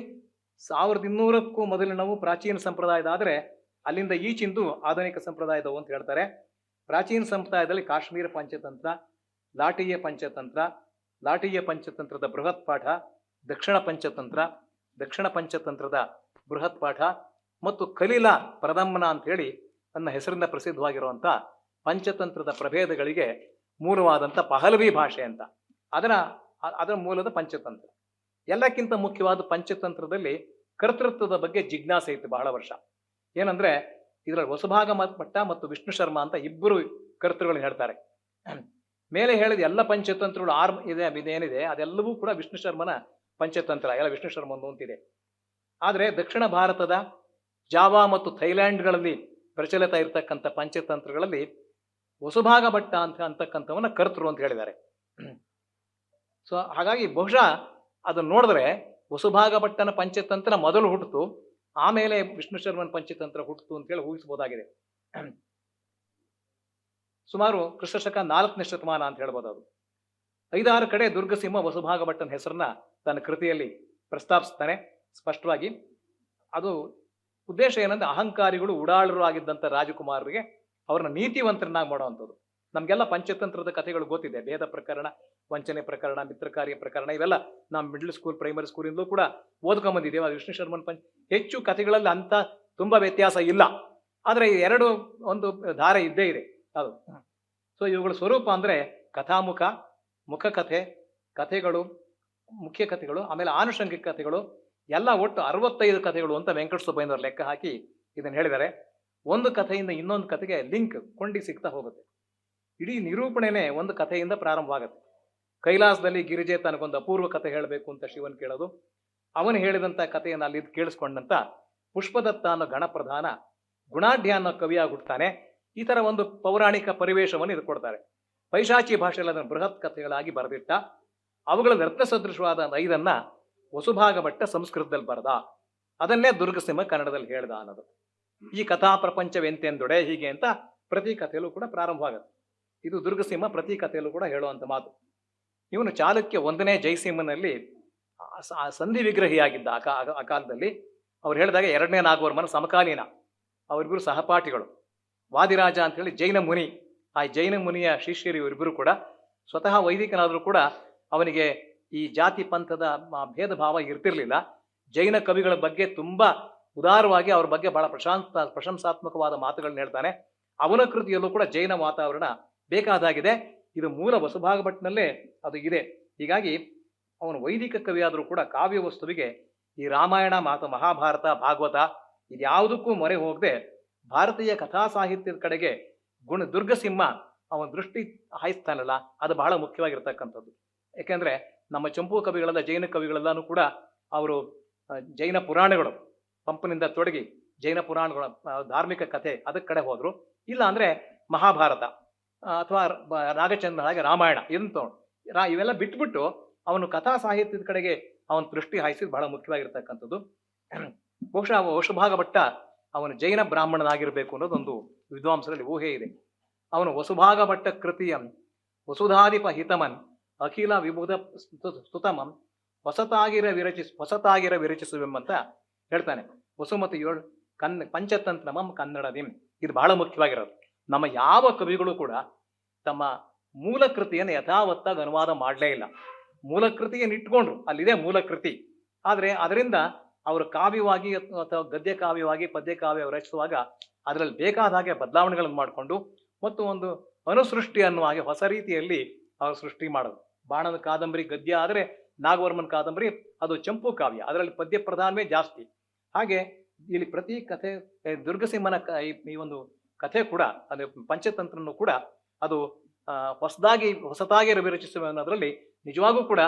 ಸಾವಿರದ ಇನ್ನೂರಕ್ಕೂ ಮೊದಲಿನವು ಪ್ರಾಚೀನ ಸಂಪ್ರದಾಯದಾದರೆ ಅಲ್ಲಿಂದ ಈಚಿಂದು ಆಧುನಿಕ ಸಂಪ್ರದಾಯದವು ಅಂತ ಹೇಳ್ತಾರೆ. ಪ್ರಾಚೀನ ಸಂಪ್ರದಾಯದಲ್ಲಿ ಕಾಶ್ಮೀರ ಪಂಚತಂತ್ರ, ಲಾಟಿಯ ಪಂಚತಂತ್ರ, ಲಾಟಿಯ ಪಂಚತಂತ್ರದ ಬೃಹತ್ ಪಾಠ, ದಕ್ಷಿಣ ಪಂಚತಂತ್ರ, ದಕ್ಷಿಣ ಪಂಚತಂತ್ರದ ಬೃಹತ್ ಪಾಠ ಮತ್ತು ಕಲೀಲ ಪ್ರದಮ್ಮನ ಅಂತ ಹೇಳಿ ತನ್ನ ಹೆಸರಿಂದ ಪ್ರಸಿದ್ಧವಾಗಿರುವಂಥ ಪಂಚತಂತ್ರದ ಪ್ರಭೇದಗಳಿಗೆ ಮೂಲವಾದಂಥ ಪಹಲವಿ ಭಾಷೆ ಅಂತ. ಅದರ ಅದರ ಮೂಲದ ಪಂಚತಂತ್ರ. ಎಲ್ಲಕ್ಕಿಂತ ಮುಖ್ಯವಾದ ಪಂಚತಂತ್ರದಲ್ಲಿ ಕರ್ತೃತ್ವದ ಬಗ್ಗೆ ಜಿಜ್ಞಾಸೆ ಇತ್ತು ಬಹಳ ವರ್ಷ. ಏನಂದ್ರೆ ಇದರಲ್ಲಿ ಹೊಸಭಾಗ ಭಟ್ಟ ಮತ್ತು ವಿಷ್ಣು ಶರ್ಮಾ ಅಂತ ಇಬ್ಬರು ಕರ್ತೃಗಳು ಹೇಳ್ತಾರೆ. ಮೇಲೆ ಹೇಳಿದ ಎಲ್ಲ ಪಂಚತಂತ್ರಗಳು ಆರ್ ಇದೆ ಇದೇನಿದೆ, ಅದೆಲ್ಲವೂ ಕೂಡ ವಿಷ್ಣು ಶರ್ಮನ ಪಂಚತಂತ್ರ, ಎಲ್ಲ ವಿಷ್ಣು ಶರ್ಮ ಅಂತಿದೆ. ಆದರೆ ದಕ್ಷಿಣ ಭಾರತದ ಜಾವಾ ಮತ್ತು ಥೈಲ್ಯಾಂಡ್ಗಳಲ್ಲಿ ಪ್ರಚಲಿತ ಇರತಕ್ಕಂಥ ಪಂಚತಂತ್ರಗಳಲ್ಲಿ ಹೊಸಭಾಗ ಭಟ್ಟ ಅಂತ ಅಂತಕ್ಕಂಥವನ್ನ ಕರ್ತೃ ಅಂತ ಹೇಳಿದ್ದಾರೆ. ಸೊ ಹಾಗಾಗಿ ಬಹುಶಃ ಅದನ್ನು ನೋಡಿದ್ರೆ ಹೊಸಭಾಗ ಭಟ್ಟನ ಪಂಚತಂತ್ರ ಮೊದಲು ಹುಟ್ಟಿತು ಆಮೇಲೆ ವಿಷ್ಣು ಶರ್ಮನ್ ಪಂಚತಂತ್ರ ಹುಟ್ಟಿತು ಅಂತೇಳಿ ಊಹಿಸಬಹುದಾಗಿದೆ. ಸುಮಾರು ಕೃಷ್ಣಶಕ ನಾಲ್ಕನೇ ಶತಮಾನ ಅಂತ ಹೇಳ್ಬೋದು ಅದು. ಐದಾರು ಕಡೆ ದುರ್ಗಸಿಂಹ ವಸುಭಾಗ ಭಟ್ಟನ ಹೆಸರನ್ನ ತನ್ನ ಕೃತಿಯಲ್ಲಿ ಪ್ರಸ್ತಾಪಿಸ್ತಾನೆ ಸ್ಪಷ್ಟವಾಗಿ. ಅದು ಉದ್ದೇಶ ಏನಂದ್ರೆ ಅಹಂಕಾರಿಗಳು ಉಡಾಳರು ಆಗಿದ್ದಂಥ ರಾಜಕುಮಾರರಿಗೆ ಅವರನ್ನ ನೀತಿವಂತರನ್ನಾಗಿ ಮಾಡುವಂಥದ್ದು. ನಮಗೆಲ್ಲ ಪಂಚತಂತ್ರದ ಕಥೆಗಳು ಗೊತ್ತಿದೆ. ಭೇದ ಪ್ರಕರಣ, ವಂಚನೆ ಪ್ರಕರಣ ಮಿತ್ರಕಾರ್ಯ ಪ್ರಕರಣ ಇವೆಲ್ಲ ನಾವು ಮಿಡ್ಲ್ ಸ್ಕೂಲ್ ಪ್ರೈಮರಿ ಸ್ಕೂಲಿಂದಲೂ ಕೂಡ ಓದ್ಕೊಂಬಂದಿದ್ದೇವೆ ಅದು ವಿಷ್ಣು ಶರ್ಮನ್ ಪಂಚ ಹೆಚ್ಚು ಕಥೆಗಳಲ್ಲಿ ಅಂತ ತುಂಬಾ ವ್ಯತ್ಯಾಸ ಇಲ್ಲ. ಆದರೆ ಎರಡು ಒಂದು ಧಾರೆ ಇದ್ದೇ ಇದೆ. ಅದು. ಸೊ ಇವುಗಳ ಸ್ವರೂಪ ಅಂದರೆ ಕಥಾಮುಖ, ಮುಖಕಥೆ, ಕಥೆಗಳು, ಮುಖ್ಯ ಕಥೆಗಳು, ಆಮೇಲೆ ಆನುಷಂಗಿಕ ಕಥೆಗಳು, ಎಲ್ಲ ಒಟ್ಟು ಅರವತ್ತೈದು ಕಥೆಗಳು ಅಂತ ವೆಂಕಟ ಸುಬ್ಬಯ್ಯನವರು ಲೆಕ್ಕ ಹಾಕಿ ಇದನ್ನು ಹೇಳಿದ್ದಾರೆ. ಒಂದು ಕಥೆಯಿಂದ ಇನ್ನೊಂದು ಕಥೆಗೆ ಲಿಂಕ್ ಕೊಂಡಿ ಸಿಗ್ತಾ ಹೋಗುತ್ತೆ. ಇಡೀ ನಿರೂಪಣೆನೇ ಒಂದು ಕಥೆಯಿಂದ ಪ್ರಾರಂಭವಾಗುತ್ತೆ. ಕೈಲಾಸದಲ್ಲಿ ಗಿರಿಜೆ ತನಗೊಂದು ಅಪೂರ್ವ ಕಥೆ ಹೇಳಬೇಕು ಅಂತ ಶಿವನ್ ಕೇಳೋದು. ಅವನು ಹೇಳಿದಂತ ಕಥೆಯನ್ನು ಅಲ್ಲಿ ಕೇಳಿಸ್ಕೊಂಡಂತ ಪುಷ್ಪದತ್ತ ಅನ್ನೋ ಗಣಪ್ರಧಾನ ಗುಣಾಢ್ಯ ಅನ್ನೋ ಕವಿಯಾಗುಡ್ತಾನೆ ಈ ತರ ಒಂದು ಪೌರಾಣಿಕ ಪರಿವೇಶವನ್ನು ಇದು ಕೊಡ್ತಾರೆ. ಪೈಶಾಚಿ ಭಾಷೆಯಲ್ಲಿ ಅದನ್ನು ಬೃಹತ್ ಕಥೆಗಳಾಗಿ ಬರೆದಿಟ್ಟ. ಅವುಗಳ ರತ್ನ ಸದೃಶವಾದ ಐದನ್ನ ವಸುಭಾಗ ಭಟ್ಟ ಸಂಸ್ಕೃತದಲ್ಲಿ ಬರೆದ. ಅದನ್ನೇ ದುರ್ಗಸಿಂಹ ಕನ್ನಡದಲ್ಲಿ ಹೇಳ್ದ ಅನ್ನೋದು. ಈ ಕಥಾ ಪ್ರಪಂಚವೆಂತೆಂದೊಡೆ ಹೀಗೆ ಅಂತ ಪ್ರತಿ ಕಥೆಯಲ್ಲೂ ಕೂಡ ಪ್ರಾರಂಭವಾಗುತ್ತೆ. ಇದು ದುರ್ಗಸಿಂಹ ಪ್ರತಿ ಕಥೆಯಲ್ಲೂ ಕೂಡ ಹೇಳುವಂತ ಮಾತು. ಇವನು ಚಾಲುಕ್ಯ ಒಂದನೇ ಜಯಸಿಂಹನಲ್ಲಿ ಸಂಧಿ ವಿಗ್ರಹಿಯಾಗಿದ್ದ ಆ ಕಾಲದಲ್ಲಿ. ಅವ್ರು ಹೇಳಿದಾಗ ಎರಡನೇ ನಾಗವರ್ಮನ ಸಮಕಾಲೀನ. ಅವರಿಬ್ಬರು ಸಹಪಾಠಿಗಳು. ವಾದಿರಾಜ ಅಂತ ಹೇಳಿ ಜೈನ ಮುನಿ. ಆ ಜೈನ ಮುನಿಯ ಶಿಷ್ಯರು ಇವರಿಬ್ಬರು ಕೂಡ ಸ್ವತಃ ವೈದಿಕನಾದರೂ ಕೂಡ ಅವನಿಗೆ ಈ ಜಾತಿ ಪಂಥದ ಭೇದ ಭಾವ ಇರ್ತಿರ್ಲಿಲ್ಲ. ಜೈನ ಕವಿಗಳ ಬಗ್ಗೆ ತುಂಬಾ ಉದಾರವಾಗಿ ಅವ್ರ ಬಗ್ಗೆ ಬಹಳ ಪ್ರಶಾಂತ, ಪ್ರಶಂಸಾತ್ಮಕವಾದ ಮಾತುಗಳನ್ನ ಹೇಳ್ತಾನೆ. ಅವನ ಕೃತಿಯಲ್ಲೂ ಕೂಡ ಜೈನ ವಾತಾವರಣ ಬೇಕಾದಾಗಿದೆ ಇದು. ಮೂಲ ವಸುಭಾಗಭಟ್ನಲ್ಲೇ ಅದು ಇದೆ. ಹೀಗಾಗಿ ಅವನು ವೈದಿಕ ಕವಿಯಾದರೂ ಕೂಡ ಕಾವ್ಯ ವಸ್ತುವಿಗೆ ಈ ರಾಮಾಯಣ ಮಾತು ಮಹಾಭಾರತ, ಭಾಗವತ ಇದ್ಯಾವುದಕ್ಕೂ ಮೊರೆ ಹೋಗದೆ ಭಾರತೀಯ ಕಥಾ ಸಾಹಿತ್ಯದ ಕಡೆಗೆ ಗುಣ ದುರ್ಗಸಿಂಹ ಅವನ ದೃಷ್ಟಿ ಹಾಯಿಸ್ತಾನಲ್ಲ, ಅದು ಬಹಳ ಮುಖ್ಯವಾಗಿರ್ತಕ್ಕಂಥದ್ದು. ಯಾಕೆಂದ್ರೆ ನಮ್ಮ ಚಂಪು ಕವಿಗಳೆಲ್ಲ, ಜೈನ ಕವಿಗಳೆಲ್ಲನೂ ಕೂಡ ಅವರು ಜೈನ ಪುರಾಣಗಳು, ಪಂಪನಿಂದ ತೊಡಗಿ ಜೈನ ಪುರಾಣಗಳ ಧಾರ್ಮಿಕ ಕಥೆ ಅದಕ್ಕೆ ಕಡೆ ಹೋದ್ರು. ಇಲ್ಲ ಅಂದ್ರೆ ಮಹಾಭಾರತ. ಅಥವಾ ನಾಗಚಂದ್ರ ಹಾಗೆ ರಾಮಾಯಣ, ಎಂತ. ರಾ, ಇವೆಲ್ಲ ಬಿಟ್ಬಿಟ್ಟು ಅವನು ಕಥಾ ಸಾಹಿತ್ಯದ ಕಡೆಗೆ ಅವನ ದೃಷ್ಟಿ ಹಾಯಿಸಿದ್ ಬಹಳ ಮುಖ್ಯವಾಗಿರ್ತಕ್ಕಂಥದ್ದು. ಬಹುಶಃ ವಸುಭಾಗ ಭಟ್ಟ ಅವನು ಜೈನ ಬ್ರಾಹ್ಮಣನಾಗಿರ್ಬೇಕು ಅನ್ನೋದೊಂದು ವಿದ್ವಾಂಸರಲ್ಲಿ ಊಹೆ ಇದೆ. ಅವನು ವಸುಭಾಗ ಭಟ್ಟ ಕೃತಿಯಂ, ವಸುಧಾಧಿಪ ಹಿತಮನ್, ಅಖಿಲ ವಿಭುಧ ಸುತಮಂ ಹೊಸತಾಗಿರ ವಿರಚಿಸ್ ಹೊಸತಾಗಿರ ವಿರಚಿಸುವೆಂಬಂತ ಹೇಳ್ತಾನೆ. ವಸುಮತಿ ಏಳು ಕನ್, ಪಂಚತಂತ್ರಮಂ ಕನ್ನಡದಿಂ. ಇದು ಬಹಳ ಮುಖ್ಯವಾಗಿರೋದು. ನಮ್ಮ ಯಾವ ಕವಿಗಳು ಕೂಡ ತಮ್ಮ ಮೂಲ ಕೃತಿಯನ್ನು ಯಥಾವತ್ತಾಗಿ ಅನುವಾದ ಮಾಡಲೇ ಇಲ್ಲ. ಮೂಲ ಕೃತಿಯನ್ನು ಇಟ್ಕೊಂಡ್ರು, ಅಲ್ಲಿದೆ ಮೂಲ ಕೃತಿ ಆದರೆ ಅದರಿಂದ ಅವರು ಕಾವ್ಯವಾಗಿ ಅಥವಾ ಗದ್ಯ ಕಾವ್ಯವಾಗಿ, ಪದ್ಯ ಕಾವ್ಯ ರಚಿಸುವಾಗ ಅದರಲ್ಲಿ ಬೇಕಾದ ಹಾಗೆ ಬದಲಾವಣೆಗಳನ್ನು ಮಾಡಿಕೊಂಡು ಮತ್ತು ಒಂದು ಅನುಸೃಷ್ಟಿ ಅನ್ನುವ ಹಾಗೆ ಹೊಸ ರೀತಿಯಲ್ಲಿ ಅವರು ಸೃಷ್ಟಿ ಮಾಡೋದು ಬಾಣದ ಕಾದಂಬರಿ ಗದ್ಯ ಆದರೆ ನಾಗವರ್ಮನ್ ಕಾದಂಬರಿ, ಅದು ಚಂಪು ಕಾವ್ಯ. ಅದರಲ್ಲಿ ಪದ್ಯ ಪ್ರಧಾನವೇ ಜಾಸ್ತಿ. ಹಾಗೆ ಇಲ್ಲಿ ಪ್ರತಿ ಕಥೆ ದುರ್ಗಸಿಂಹನ ಈ ಒಂದು ಕಥೆ ಕೂಡ, ಅಂದರೆ ಪಂಚತಂತ್ರನೂ ಕೂಡ ಅದು ಹೊಸದಾಗಿ, ಹೊಸತಾಗಿ ವಿರಚಿಸುವ ಅನ್ನೋದರಲ್ಲಿ ನಿಜವಾಗೂ ಕೂಡ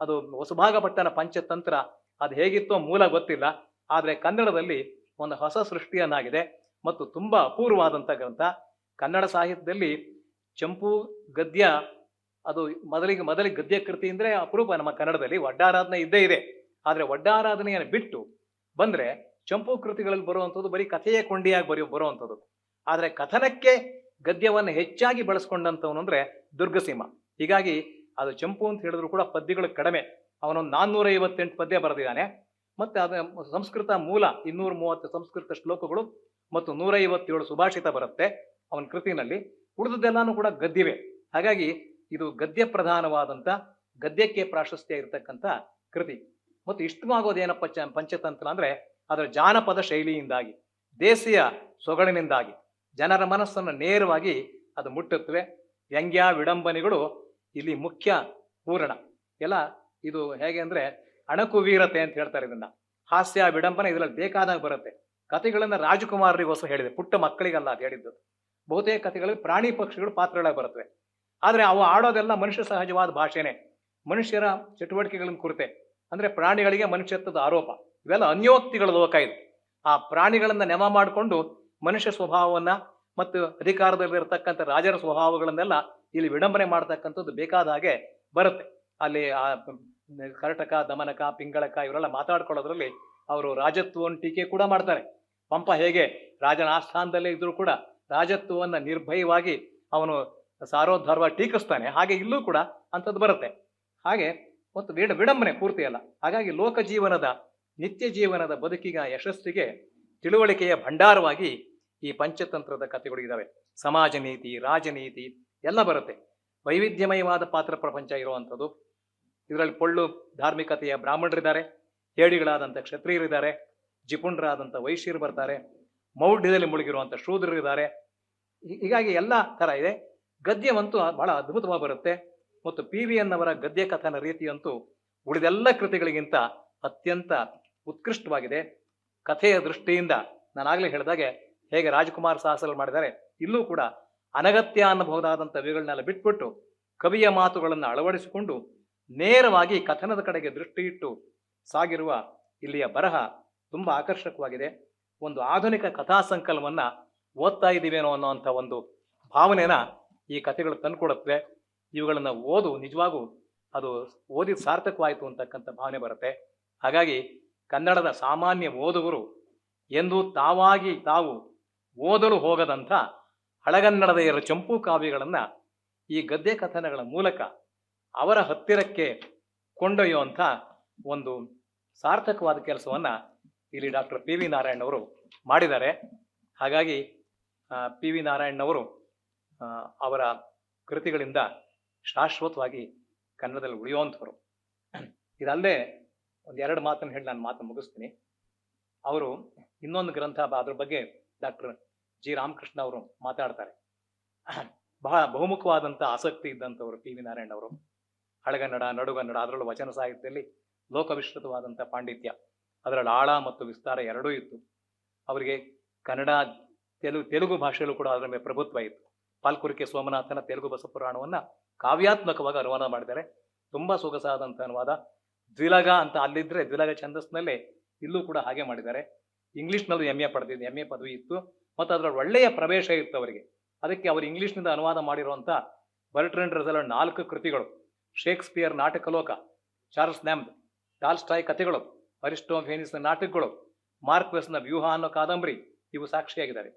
ಅದು ಹೊಸಭಾಗ ಭಟ್ಟನ ಪಂಚತಂತ್ರ ಅದು ಹೇಗಿತ್ತೋ ಮೂಲ ಗೊತ್ತಿಲ್ಲ. ಆದರೆ ಕನ್ನಡದಲ್ಲಿ ಒಂದು ಹೊಸ ಸೃಷ್ಟಿಯನ್ನಾಗಿದೆ ಮತ್ತು ತುಂಬ ಅಪೂರ್ವವಾದಂಥ ಗ್ರಂಥ. ಕನ್ನಡ ಸಾಹಿತ್ಯದಲ್ಲಿ ಚಂಪು ಗದ್ಯ, ಅದು ಮೊದಲಿಗೆ ಮೊದಲಿಗೆ ಗದ್ಯ ಕೃತಿ ಅಂದರೆ ಅಪರೂಪ ನಮ್ಮ ಕನ್ನಡದಲ್ಲಿ, ವಡ್ಡಾರಾಧನೆ ಇದ್ದೇ ಇದೆ. ಆದರೆ ಒಡ್ಡಾರಾಧನೆಯನ್ನು ಬಿಟ್ಟು ಬಂದರೆ ಚಂಪು ಕೃತಿಗಳಲ್ಲಿ ಬರುವಂಥದ್ದು ಬರೀ ಕಥೆಯ ಕೊಂಡಿಯಾಗಿ ಬರೆಯೋ ಬರುವಂಥದ್ದು. ಆದರೆ ಕಥನಕ್ಕೆ ಗದ್ಯವನ್ನು ಹೆಚ್ಚಾಗಿ ಬಳಸ್ಕೊಂಡಂಥವನು ಅಂದರೆ ದುರ್ಗಸೀಮ. ಹೀಗಾಗಿ ಅದು ಚಂಪು ಅಂತ ಹೇಳಿದ್ರು ಕೂಡ ಪದ್ಯಗಳು ಕಡಿಮೆ. ಅವನೊಂದು ನಾನ್ನೂರ ಐವತ್ತೆಂಟು ಪದ್ಯ ಬರೆದಿದ್ದಾನೆ. ಮತ್ತು ಅದು ಸಂಸ್ಕೃತ ಮೂಲ ಇನ್ನೂರ ಮೂವತ್ತು ಸಂಸ್ಕೃತ ಶ್ಲೋಕಗಳು ಮತ್ತು ನೂರ ಐವತ್ತೇಳು ಸುಭಾಷಿತ ಬರುತ್ತೆ ಅವನ ಕೃತಿನಲ್ಲಿ. ಉಳಿದದ್ದೆಲ್ಲಾನು ಕೂಡ ಗದ್ಯವೇ. ಹಾಗಾಗಿ ಇದು ಗದ್ಯ ಪ್ರಧಾನವಾದಂಥ, ಗದ್ಯಕ್ಕೆ ಪ್ರಾಶಸ್ತ್ಯ ಇರತಕ್ಕಂಥ ಕೃತಿ. ಮತ್ತು ಇಷ್ಟವಾಗೋದೇನಪ್ಪ ಚ, ಪಂಚತಂತ್ರ ಅಂದರೆ ಅದರ ಜಾನಪದ ಶೈಲಿಯಿಂದಾಗಿ, ದೇಸಿಯ ಸೊಗಡಿನಿಂದಾಗಿ ಜನರ ಮನಸ್ಸನ್ನು ನೇರವಾಗಿ ಅದು ಮುಟ್ಟುತ್ತವೆ ವ್ಯಂಗ್ಯ, ವಿಡಂಬನೆಗಳು ಇಲ್ಲಿ ಮುಖ್ಯ ಪೂರಣ ಎಲ್ಲ ಇದು ಹೇಗೆ ಅಂದ್ರೆ ಅಣಕು ವೀರತೆ ಅಂತ ಹೇಳ್ತಾರೆ ಇದನ್ನ. ಹಾಸ್ಯ, ವಿಡಂಬನೆ ಇದರಲ್ಲಿ ಬೇಕಾದಾಗ ಬರುತ್ತೆ. ಕಥೆಗಳನ್ನ ರಾಜಕುಮಾರರಿಗೋಸ್ಕರ ಹೇಳಿದೆ. ಪುಟ್ಟ ಮಕ್ಕಳಿಗಲ್ಲ ಅದು ಹೇಳಿದ್ದು. ಬಹುತೇಕ ಕಥೆಗಳಲ್ಲಿ ಪ್ರಾಣಿ ಪಕ್ಷಿಗಳು ಪಾತ್ರಗಳಾಗಿ ಬರುತ್ತವೆ. ಆದರೆ ಅವು ಆಡೋದೆಲ್ಲ ಮನುಷ್ಯ ಸಹಜವಾದ ಭಾಷೆನೇ. ಮನುಷ್ಯರ ಚಟುವಟಿಕೆಗಳನ್ನು ಕುರಿತೆ. ಅಂದ್ರೆ ಪ್ರಾಣಿಗಳಿಗೆ ಮನುಷ್ಯತ್ವದ ಆರೋಪ. ಇವೆಲ್ಲ ಅನ್ಯೋಕ್ತಿಗಳ ಲೋಕ ಇದು. ಆ ಪ್ರಾಣಿಗಳನ್ನ ನೆಮ ಮಾಡಿಕೊಂಡು ಮನುಷ್ಯ ಸ್ವಭಾವವನ್ನ ಮತ್ತು ಅಧಿಕಾರದಲ್ಲಿರ್ತಕ್ಕಂಥ ರಾಜರ ಸ್ವಭಾವಗಳನ್ನೆಲ್ಲ ಇಲ್ಲಿ ವಿಡಂಬನೆ ಮಾಡ್ತಕ್ಕಂಥದ್ದು ಬೇಕಾದ ಹಾಗೆ ಬರುತ್ತೆ. ಅಲ್ಲಿ ಆ ಕರಟಕ, ದಮನಕ, ಪಿಂಗಳಕ ಇವರೆಲ್ಲ ಮಾತಾಡ್ಕೊಳ್ಳೋದ್ರಲ್ಲಿ ಅವರು ರಾಜತ್ವವನ್ನು ಟೀಕೆ ಕೂಡ ಮಾಡ್ತಾರೆ. ಪಂಪ ಹೇಗೆ ರಾಜನ ಆಸ್ಥಾನದಲ್ಲೇ ಇದ್ರೂ ಕೂಡ ರಾಜತ್ವವನ್ನು ನಿರ್ಭಯವಾಗಿ ಅವನು ಸಾರೋದ್ಧಾರವ ಟೀಕಿಸ್ತಾನೆ. ಹಾಗೆ ಇಲ್ಲೂ ಕೂಡ ಅಂಥದ್ದು ಬರುತ್ತೆ. ಹಾಗೆ ಮತ್ತು ವಿಡ, ವಿಡಂಬನೆ ಪೂರ್ತಿ ಅಲ್ಲ. ಹಾಗಾಗಿ ಲೋಕ ಜೀವನದ ನಿತ್ಯ ಜೀವನದ ಬದುಕಿಗ ಯಶಸ್ಸಿಗೆ ತಿಳುವಳಿಕೆಯ ಭಂಡಾರವಾಗಿ ಈ ಪಂಚತಂತ್ರದ ಕಥೆಗಳು ಇದ್ದಾವೆ ಸಮಾಜ ನೀತಿ ರಾಜನೀತಿ ಎಲ್ಲ ಬರುತ್ತೆ. ವೈವಿಧ್ಯಮಯವಾದ ಪಾತ್ರ ಪ್ರಪಂಚ ಇರುವಂಥದ್ದು. ಇದರಲ್ಲಿ ಪೊಳ್ಳು ಧಾರ್ಮಿಕತೆಯ ಬ್ರಾಹ್ಮಣರಿದ್ದಾರೆ. ಹೇಡಿಗಳಾದಂಥ ಕ್ಷತ್ರಿಯರಿದ್ದಾರೆ. ಜಿಪುಂಡರಾದಂಥ ವೈಶ್ಯರು ಬರ್ತಾರೆ. ಮೌಢ್ಯದಲ್ಲಿ ಮುಳುಗಿರುವಂಥ ಶೂದ್ರರಿದ್ದಾರೆ. ಹೀಗಾಗಿ ಎಲ್ಲ ಥರ ಇದೆ. ಗದ್ಯವಂತೂ ಬಹಳ ಅದ್ಭುತವಾಗಿ ಬರುತ್ತೆ. ಮತ್ತು ಪಿ ವಿ ಎನ್ ಅವರ ಗದ್ಯ ಕಥನ ರೀತಿಯಂತೂ ಉಳಿದೆಲ್ಲ ಕೃತಿಗಳಿಗಿಂತ ಅತ್ಯಂತ ಉತ್ಕೃಷ್ಟವಾಗಿದೆ. ಕಥೆಯ ದೃಷ್ಟಿಯಿಂದ ನಾನಾಗಲೇ ಹೇಳಿದಾಗೆ ಹೇಗೆ ರಾಜ್ಕುಮಾರ್ ಸಾಹಸಗಳು ಮಾಡಿದ್ದಾರೆ, ಇಲ್ಲೂ ಕೂಡ ಅನಗತ್ಯ ಅನ್ನಬಹುದಾದಂಥ ವಿಗಳನ್ನೆಲ್ಲ ಬಿಟ್ಬಿಟ್ಟು ಕವಿಯ ಮಾತುಗಳನ್ನು ಅಳವಡಿಸಿಕೊಂಡು ನೇರವಾಗಿ ಕಥನದ ಕಡೆಗೆ ದೃಷ್ಟಿ ಇಟ್ಟು ಸಾಗಿರುವ ಇಲ್ಲಿಯ ಬರಹ ತುಂಬ ಆಕರ್ಷಕವಾಗಿದೆ. ಒಂದು ಆಧುನಿಕ ಕಥಾ ಸಂಕಲನವನ್ನು ಓದ್ತಾ ಇದ್ದೀವೇನೋ ಅನ್ನೋವಂಥ ಒಂದು ಭಾವನೆನ ಈ ಕಥೆಗಳು ತಂದುಕೊಡುತ್ತವೆ. ಇವುಗಳನ್ನು ಓದು, ನಿಜವಾಗೂ ಅದು ಓದಿದ ಸಾರ್ಥಕವಾಯಿತು ಅಂತಕ್ಕಂಥ ಭಾವನೆ ಬರುತ್ತೆ. ಹಾಗಾಗಿ ಕನ್ನಡದ ಸಾಮಾನ್ಯ ಓದುಗರು ಎಂದು ತಾವಾಗಿ ತಾವು ಓದಲು ಹೋಗದಂಥ ಹಳಗನ್ನಡದ ಎರಡು ಚಂಪು ಕಾವ್ಯಗಳನ್ನು ಈ ಗದ್ಯ ಕಥನಗಳ ಮೂಲಕ ಅವರ ಹತ್ತಿರಕ್ಕೆ ಕೊಂಡೊಯ್ಯುವಂಥ ಒಂದು ಸಾರ್ಥಕವಾದ ಕೆಲಸವನ್ನು ಇಲ್ಲಿ ಡಾಕ್ಟರ್ ಪಿ ವಿ ನಾರಾಯಣ್ ಅವರು ಮಾಡಿದ್ದಾರೆ. ಹಾಗಾಗಿ ಪಿ ವಿ ನಾರಾಯಣ್ ಅವರು ಕೃತಿಗಳಿಂದ ಶಾಶ್ವತವಾಗಿ ಕನ್ನಡದಲ್ಲಿ ಉಳಿಯುವಂಥವ್ರು. ಇದಲ್ಲದೆ ಒಂದೆರಡು ಮಾತನ್ನು ಹೇಳಿ ನಾನು ಮಾತು ಮುಗಿಸ್ತೀನಿ. ಅವರು ಇನ್ನೊಂದು ಗ್ರಂಥ ಅದ್ರ ಬಗ್ಗೆ ಡಾಕ್ಟರ್ ಜಿ ರಾಮಕೃಷ್ಣ ಅವರು ಮಾತಾಡ್ತಾರೆ. ಬಹಳ ಬಹುಮುಖವಾದಂಥ ಆಸಕ್ತಿ ಇದ್ದಂಥವ್ರು ಪಿ ವಿ ನಾರಾಯಣ್ ಅವರು. ಹಳಗನ್ನಡ, ನಡುಗನ್ನಡ ಅದರಲ್ಲೂ ವಚನ ಸಾಹಿತ್ಯದಲ್ಲಿ ಲೋಕವಿಶ್ರುತವಾದಂಥ ಪಾಂಡಿತ್ಯ. ಅದರಲ್ಲಿ ಆಳ ಮತ್ತು ವಿಸ್ತಾರ ಎರಡೂ ಇತ್ತು. ಅವರಿಗೆ ಕನ್ನಡ ತೆಲುಗು ತೆಲುಗು ಭಾಷೆಯಲ್ಲೂ ಕೂಡ ಅದರ ಮೇಲೆ ಪ್ರಭುತ್ವ ಇತ್ತು. ಪಾಲ್ಕುರಿಕೆ ಸೋಮನಾಥನ ತೆಲುಗು ಬಸಪುರಾಣವನ್ನು ಕಾವ್ಯಾತ್ಮಕವಾಗಿ ಅನುವಾದ ಮಾಡಿದ್ದಾರೆ. ತುಂಬ ಸೊಗಸಾದಂಥ ಅನುವಾದ. ದ್ವಿಲಗ ಅಂತ ಅಲ್ಲಿದ್ದರೆ ದ್ವಿಲಗ ಛಂದಸ್ನಲ್ಲೇ ಇಲ್ಲೂ ಕೂಡ ಹಾಗೆ ಮಾಡಿದ್ದಾರೆ. ಇಂಗ್ಲೀಷ್ನಲ್ಲೂ ಎಂ ಎ ಪಡೆದಿದ್ದು ಎಂ ಎ ಪದವಿ ಇತ್ತು. ಮತ್ತು ಅದರಲ್ಲಿ ಒಳ್ಳೆಯ ಪ್ರವೇಶ ಇತ್ತು ಅವರಿಗೆ. ಅದಕ್ಕೆ ಅವರು ಇಂಗ್ಲಿಷ್ನಿಂದ ಅನುವಾದ ಮಾಡಿರುವಂಥ ಬರ್ಟ್ರೆಂಡ್ ರಸಲ ನಾಲ್ಕು ಕೃತಿಗಳು. ಶೇಕ್ಸ್ಪಿಯರ್ ನಾಟಕಲೋಕ, ಚಾರ್ಲ್ಸ್ ನ್ಯಾಮ್ದ್, ಟಾಲ್ಸ್ಟಾಯ್ ಕಥೆಗಳು ಅರಿಸ್ಟೋಫೇನಿಸ್ನ ನಾಟಕಗಳು, ಮಾರ್ಕ್ವೆಸ್ನ ವ್ಯೂಹ ಅನ್ನೋ ಕಾದಂಬರಿ, ಇವು ಸಾಕ್ಷಿಯಾಗಿದ್ದಾರೆ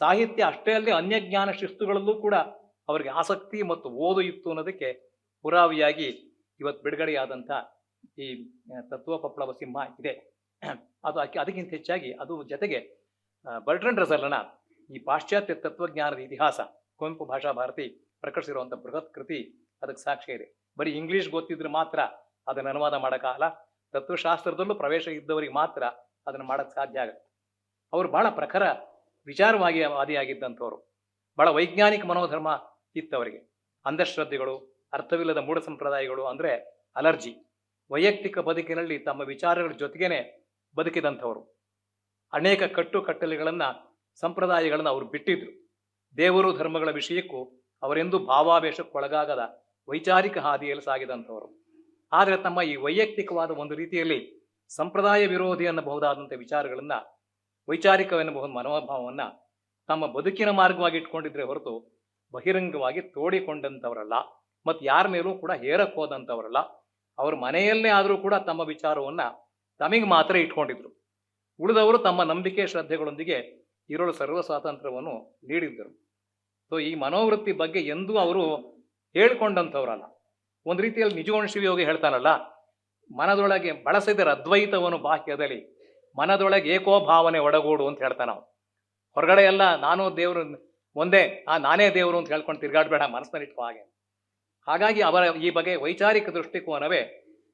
ಸಾಹಿತ್ಯ ಅಷ್ಟೇ ಅಲ್ಲದೆ ಅನ್ಯಜ್ಞಾನ ಶಿಸ್ತುಗಳಲ್ಲೂ ಕೂಡ ಅವರಿಗೆ ಆಸಕ್ತಿ ಮತ್ತು ಓದು ಇತ್ತು ಅನ್ನೋದಕ್ಕೆ ಪುರಾವಿಯಾಗಿ ಇವತ್ತು ಬಿಡುಗಡೆಯಾದಂಥ ಈ ತತ್ವ ಪಪ್ಪಳವ ಸಿಂಹ ಇದೆ. ಅದು ಅದಕ್ಕೆ ಅದಕ್ಕಿಂತ ಹೆಚ್ಚಾಗಿ ಅದು ಜೊತೆಗೆ ಬರ್ಟ್ರಂಡ್ ರಸಲ್ನ ಈ ಪಾಶ್ಚಾತ್ಯ ತತ್ವಜ್ಞಾನದ ಇತಿಹಾಸ, ಕುವೆಂಪು ಭಾಷಾ ಭಾರತಿ ಪ್ರಕಟಿಸಿರುವಂಥ ಬೃಹತ್ ಕೃತಿ ಅದಕ್ಕೆ ಸಾಕ್ಷ್ಯ ಇದೆ. ಬರೀ ಇಂಗ್ಲಿಷ್ ಗೊತ್ತಿದ್ರೆ ಮಾತ್ರ ಅದನ್ನು ಅನುವಾದ ಮಾಡೋಕ್ಕಾಗಲ್ಲ. ತತ್ವಶಾಸ್ತ್ರದಲ್ಲೂ ಪ್ರವೇಶ ಇದ್ದವರಿಗೆ ಮಾತ್ರ ಅದನ್ನು ಮಾಡೋಕ್ಕೆ ಸಾಧ್ಯ ಆಗುತ್ತೆ. ಅವರು ಬಹಳ ಪ್ರಖರ ವಿಚಾರವಾಗಿ ವಾದಿಯಾಗಿದ್ದಂಥವ್ರು ಬಹಳ ವೈಜ್ಞಾನಿಕ ಮನೋಧರ್ಮ ಇತ್ತವರಿಗೆ. ಅಂಧಶ್ರದ್ಧೆಗಳು, ಅರ್ಥವಿಲ್ಲದ ಮೂಢ ಸಂಪ್ರದಾಯಗಳು ಅಂದರೆ ಅಲರ್ಜಿ. ವೈಯಕ್ತಿಕ ಬದುಕಿನಲ್ಲಿ ತಮ್ಮ ವಿಚಾರಗಳ ಜೊತೆಗೇನೆ ಬದುಕಿದಂಥವ್ರು. ಅನೇಕ ಕಟ್ಟು ಕಟ್ಟಲೆಗಳನ್ನು ಸಂಪ್ರದಾಯಗಳನ್ನು ಅವರು ಬಿಟ್ಟಿದ್ರು. ದೇವರು ಧರ್ಮಗಳ ವಿಷಯಕ್ಕೂ ಅವರೆಂದು ಭಾವಾವೇಶಕ್ಕೊಳಗಾಗದ ವೈಚಾರಿಕ ಹಾದಿಯಲ್ಲಿ ಸಾಗಿದಂಥವರು. ಆದರೆ ತಮ್ಮ ಈ ವೈಯಕ್ತಿಕವಾದ ಒಂದು ರೀತಿಯಲ್ಲಿ ಸಂಪ್ರದಾಯ ವಿರೋಧಿ ಅನ್ನಬಹುದಾದಂಥ ವಿಚಾರಗಳನ್ನು ವೈಚಾರಿಕವೆನ್ನಬಹುದು ಮನೋಭಾವವನ್ನು ತಮ್ಮ ಬದುಕಿನ ಮಾರ್ಗವಾಗಿ ಇಟ್ಕೊಂಡಿದ್ರೆ ಹೊರತು ಬಹಿರಂಗವಾಗಿ ತೋಡಿಕೊಂಡಂಥವರಲ್ಲ, ಮತ್ತು ಯಾರ ಮೇಲೂ ಕೂಡ ಹೇರಕ್ಕೆ ಹೋದಂಥವರಲ್ಲ. ಅವ್ರ ಮನೆಯಲ್ಲೇ ಆದರೂ ಕೂಡ ತಮ್ಮ ವಿಚಾರವನ್ನ ತಮಗೆ ಮಾತ್ರ ಇಟ್ಕೊಂಡಿದ್ರು. ಉಳಿದವರು ತಮ್ಮ ನಂಬಿಕೆ ಶ್ರದ್ಧೆಗಳೊಂದಿಗೆ ಇರಲು ಸರ್ವ ಸ್ವಾತಂತ್ರ್ಯವನ್ನು ನೀಡಿದ್ದರು. ಸೊ ಈ ಮನೋವೃತ್ತಿ ಬಗ್ಗೆ ಎಂದೂ ಅವರು ಹೇಳ್ಕೊಂಡಂಥವ್ರಲ್ಲ. ಒಂದು ರೀತಿಯಲ್ಲಿ ನಿಜಗುಣ ಶಿವಯೋಗಿ ಹೇಳ್ತಾನಲ್ಲ, ಮನದೊಳಗೆ ಬಳಸಿದರೆ ಅದ್ವೈತವನ್ನು ಬಾಹ್ಯದಲ್ಲಿ ಮನದೊಳಗೆ ಏಕೋ ಭಾವನೆ ಒಡಗೂಡು ಅಂತ ಹೇಳ್ತಾನೆ ನಾವು ಹೊರಗಡೆ ಎಲ್ಲ ನಾನು ದೇವರು ಒಂದೇ, ಆ ನಾನೇ ದೇವರು ಅಂತ ಹೇಳ್ಕೊಂಡು ತಿರ್ಗಾಡಬೇಡ ಮನಸ್ಸಿನಲ್ಲಿ ಇಟ್ಕೋ ಹಾಗೆ. ಹಾಗಾಗಿ ಅವರ ಈ ಬಗ್ಗೆ ವೈಚಾರಿಕ ದೃಷ್ಟಿಕೋನವೇ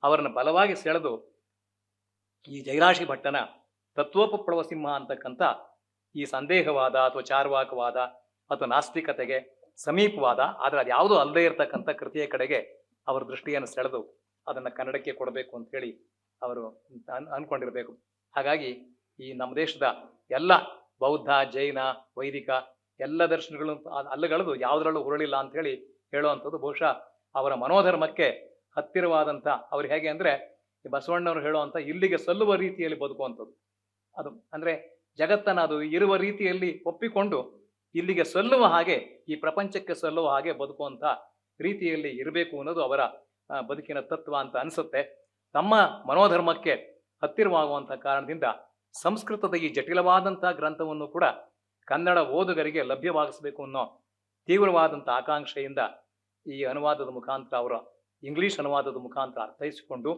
ಅವರನ್ನು ಬಲವಾಗಿ ಸೆಳೆದು ಈ ಜೈರಾಶಿ ಭಟ್ಟನ ತತ್ವೋಪಪ್ಲವ ಸಿಂಹ ಅಂತಕ್ಕಂಥ ಈ ಸಂದೇಹವಾದ ಅಥವಾ ಚಾರ್ವಾಕವಾದ ಅಥವಾ ನಾಸ್ತಿಕತೆಗೆ ಸಮೀಪವಾದ, ಆದರೆ ಅದು ಯಾವುದೂ ಅಲ್ಲದೆ ಇರತಕ್ಕಂಥ ಕೃತಿಯ ಕಡೆಗೆ ಅವರ ದೃಷ್ಟಿಯನ್ನು ಸೆಳೆದು ಅದನ್ನು ಕನ್ನಡಕ್ಕೆ ಕೊಡಬೇಕು ಅಂತ ಹೇಳಿ ಅವರು ಅನ್, ಅನ್ಕೊಂಡಿರಬೇಕು. ಹಾಗಾಗಿ ಈ ನಮ್ಮ ದೇಶದ ಎಲ್ಲ ಬೌದ್ಧ, ಜೈನ, ವೈದಿಕ ಎಲ್ಲ ದರ್ಶನಗಳು ಅಲ್ಲಗಳದು ಯಾವುದರಲ್ಲೂ ಹುರಳಿಲ್ಲ ಅಂತ ಹೇಳಿ ಹೇಳುವಂಥದ್ದು ಬಹುಶಃ ಅವರ ಮನೋಧರ್ಮಕ್ಕೆ ಹತ್ತಿರವಾದಂಥ ಅವ್ರು ಹೇಗೆ ಅಂದರೆ ಬಸವಣ್ಣವರು ಹೇಳುವಂಥ ಇಲ್ಲಿಗೆ ಸಲ್ಲುವ ರೀತಿಯಲ್ಲಿ ಬದುಕುವಂಥದ್ದು. ಅದು ಅಂದ್ರೆ ಜಗತ್ತನ್ನ ಅದು ಇರುವ ರೀತಿಯಲ್ಲಿ ಒಪ್ಪಿಕೊಂಡು ಇಲ್ಲಿಗೆ ಸಲ್ಲುವ ಹಾಗೆ, ಈ ಪ್ರಪಂಚಕ್ಕೆ ಸಲ್ಲುವ ಹಾಗೆ ಬದುಕುವಂಥ ರೀತಿಯಲ್ಲಿ ಇರಬೇಕು ಅನ್ನೋದು ಅವರ ಬದುಕಿನ ತತ್ವ ಅಂತ ಅನಿಸುತ್ತೆ. ತಮ್ಮ ಮನೋಧರ್ಮಕ್ಕೆ ಹತ್ತಿರವಾಗುವಂಥ ಕಾರಣದಿಂದ ಸಂಸ್ಕೃತದ ಈ ಜಟಿಲವಾದಂಥ ಗ್ರಂಥವನ್ನು ಕೂಡ ಕನ್ನಡ ಓದುಗರಿಗೆ ಲಭ್ಯವಾಗಿಸಬೇಕು ಅನ್ನೋ ತೀವ್ರವಾದಂಥ ಆಕಾಂಕ್ಷೆಯಿಂದ ಈ ಅನುವಾದದ ಮುಖಾಂತರ ಅವರ ಇಂಗ್ಲಿಷ್ ಅನುವಾದದ ಮುಖಾಂತರ ಅರ್ಥೈಸಿಕೊಂಡು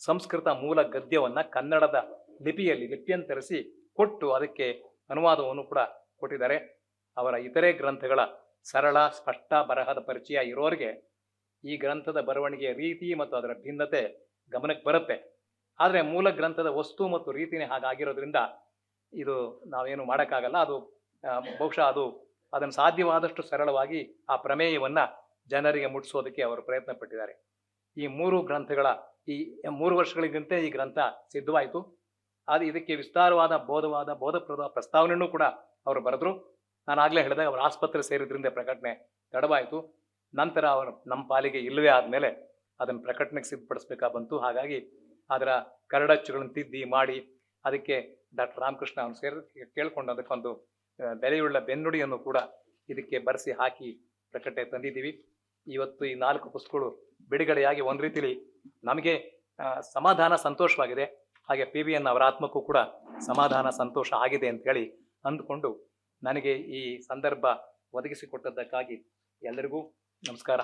ಸಂಸ್ಕೃತ ಮೂಲ ಗದ್ಯವನ್ನು ಕನ್ನಡದ ಲಿಪಿಯಲ್ಲಿ ಲಿಪ್ಯಂತರಿಸಿ ಕೊಟ್ಟು ಅದಕ್ಕೆ ಅನುವಾದವನ್ನು ಕೂಡ ಕೊಟ್ಟಿದ್ದಾರೆ. ಅವರ ಇತರೆ ಗ್ರಂಥಗಳ ಸರಳ, ಸ್ಪಷ್ಟ, ಬರಹದ ಪರಿಚಯ ಇರೋರಿಗೆ ಈ ಗ್ರಂಥದ ಬರವಣಿಗೆಯ ರೀತಿ ಮತ್ತು ಅದರ ಭಿನ್ನತೆ ಗಮನಕ್ಕೆ ಬರುತ್ತೆ. ಆದರೆ ಮೂಲ ಗ್ರಂಥದ ವಸ್ತು ಮತ್ತು ರೀತಿನೇ ಹಾಗಾಗಿರೋದ್ರಿಂದ ಇದು ನಾವೇನು ಮಾಡೋಕ್ಕಾಗಲ್ಲ. ಅದು ಬಹುಶಃ ಅದು ಅದನ್ನು ಸಾಧ್ಯವಾದಷ್ಟು ಸರಳವಾಗಿ ಆ ಪ್ರಮೇಯವನ್ನ ಜನರಿಗೆ ಮುಟ್ಟಿಸೋದಕ್ಕೆ ಅವರು ಪ್ರಯತ್ನ ಪಟ್ಟಿದ್ದಾರೆ ಈ ಮೂರು ಗ್ರಂಥಗಳ ಈ ಮೂರು ವರ್ಷಗಳಿಗಂತೆ ಈ ಗ್ರಂಥ ಸಿದ್ಧವಾಯಿತು. ಅದು ಇದಕ್ಕೆ ವಿಸ್ತಾರವಾದ ಬೋಧವಾದ ಬೋಧಪ್ರದ ಪ್ರಸ್ತಾವನೆಯೂ ಕೂಡ ಅವರು ಬರೆದ್ರು. ನಾನು ಆಗಲೇ ಹೇಳಿದಾಗ ಅವರು ಆಸ್ಪತ್ರೆ ಸೇರಿದ್ರಿಂದ ಪ್ರಕಟಣೆ ತಡವಾಯಿತು. ನಂತರ ಅವರು ನಮ್ಮ ಪಾಲಿಗೆ ಇಲ್ಲವೇ ಆದಮೇಲೆ ಅದನ್ನು ಪ್ರಕಟಣೆಗೆ ಸಿದ್ಧಪಡಿಸ್ಬೇಕಾ ಬಂತು. ಹಾಗಾಗಿ ಅದರ ಕರಡಚ್ಚುಗಳನ್ನು ತಿದ್ದಿ ಮಾಡಿ ಅದಕ್ಕೆ ಡಾಕ್ಟರ್ ರಾಮಕೃಷ್ಣ ಅವನು ಸೇರಿ ಕೇಳ್ಕೊಂಡು ಅದಕ್ಕೊಂದು ಬೆಲೆಯುಳ್ಳ ಬೆನ್ನುಡಿಯನ್ನು ಕೂಡ ಇದಕ್ಕೆ ಬರೆಸಿ ಹಾಕಿ ಪ್ರಕಟಣೆ ತಂದಿದ್ದೀವಿ. ಇವತ್ತು ಈ ನಾಲ್ಕು ಪುಸ್ತಕಗಳು ಬಿಡುಗಡೆಯಾಗಿ ಒಂದು ರೀತಿಲಿ ನಮಗೆ ಸಮಾಧಾನ ಸಂತೋಷವಾಗಿದೆ. ಹಾಗೆ ಪಿ ವಿ ಎನ್ ಅವರ ಆತ್ಮಕ್ಕೂ ಕೂಡ ಸಮಾಧಾನ ಸಂತೋಷ ಆಗಿದೆ ಅಂತ ಹೇಳಿ ಅಂದುಕೊಂಡು ನನಗೆ ಈ ಸಂದರ್ಭ ಒದಗಿಸಿಕೊಟ್ಟದ್ದಕ್ಕಾಗಿ ಎಲ್ಲರಿಗೂ ನಮಸ್ಕಾರ.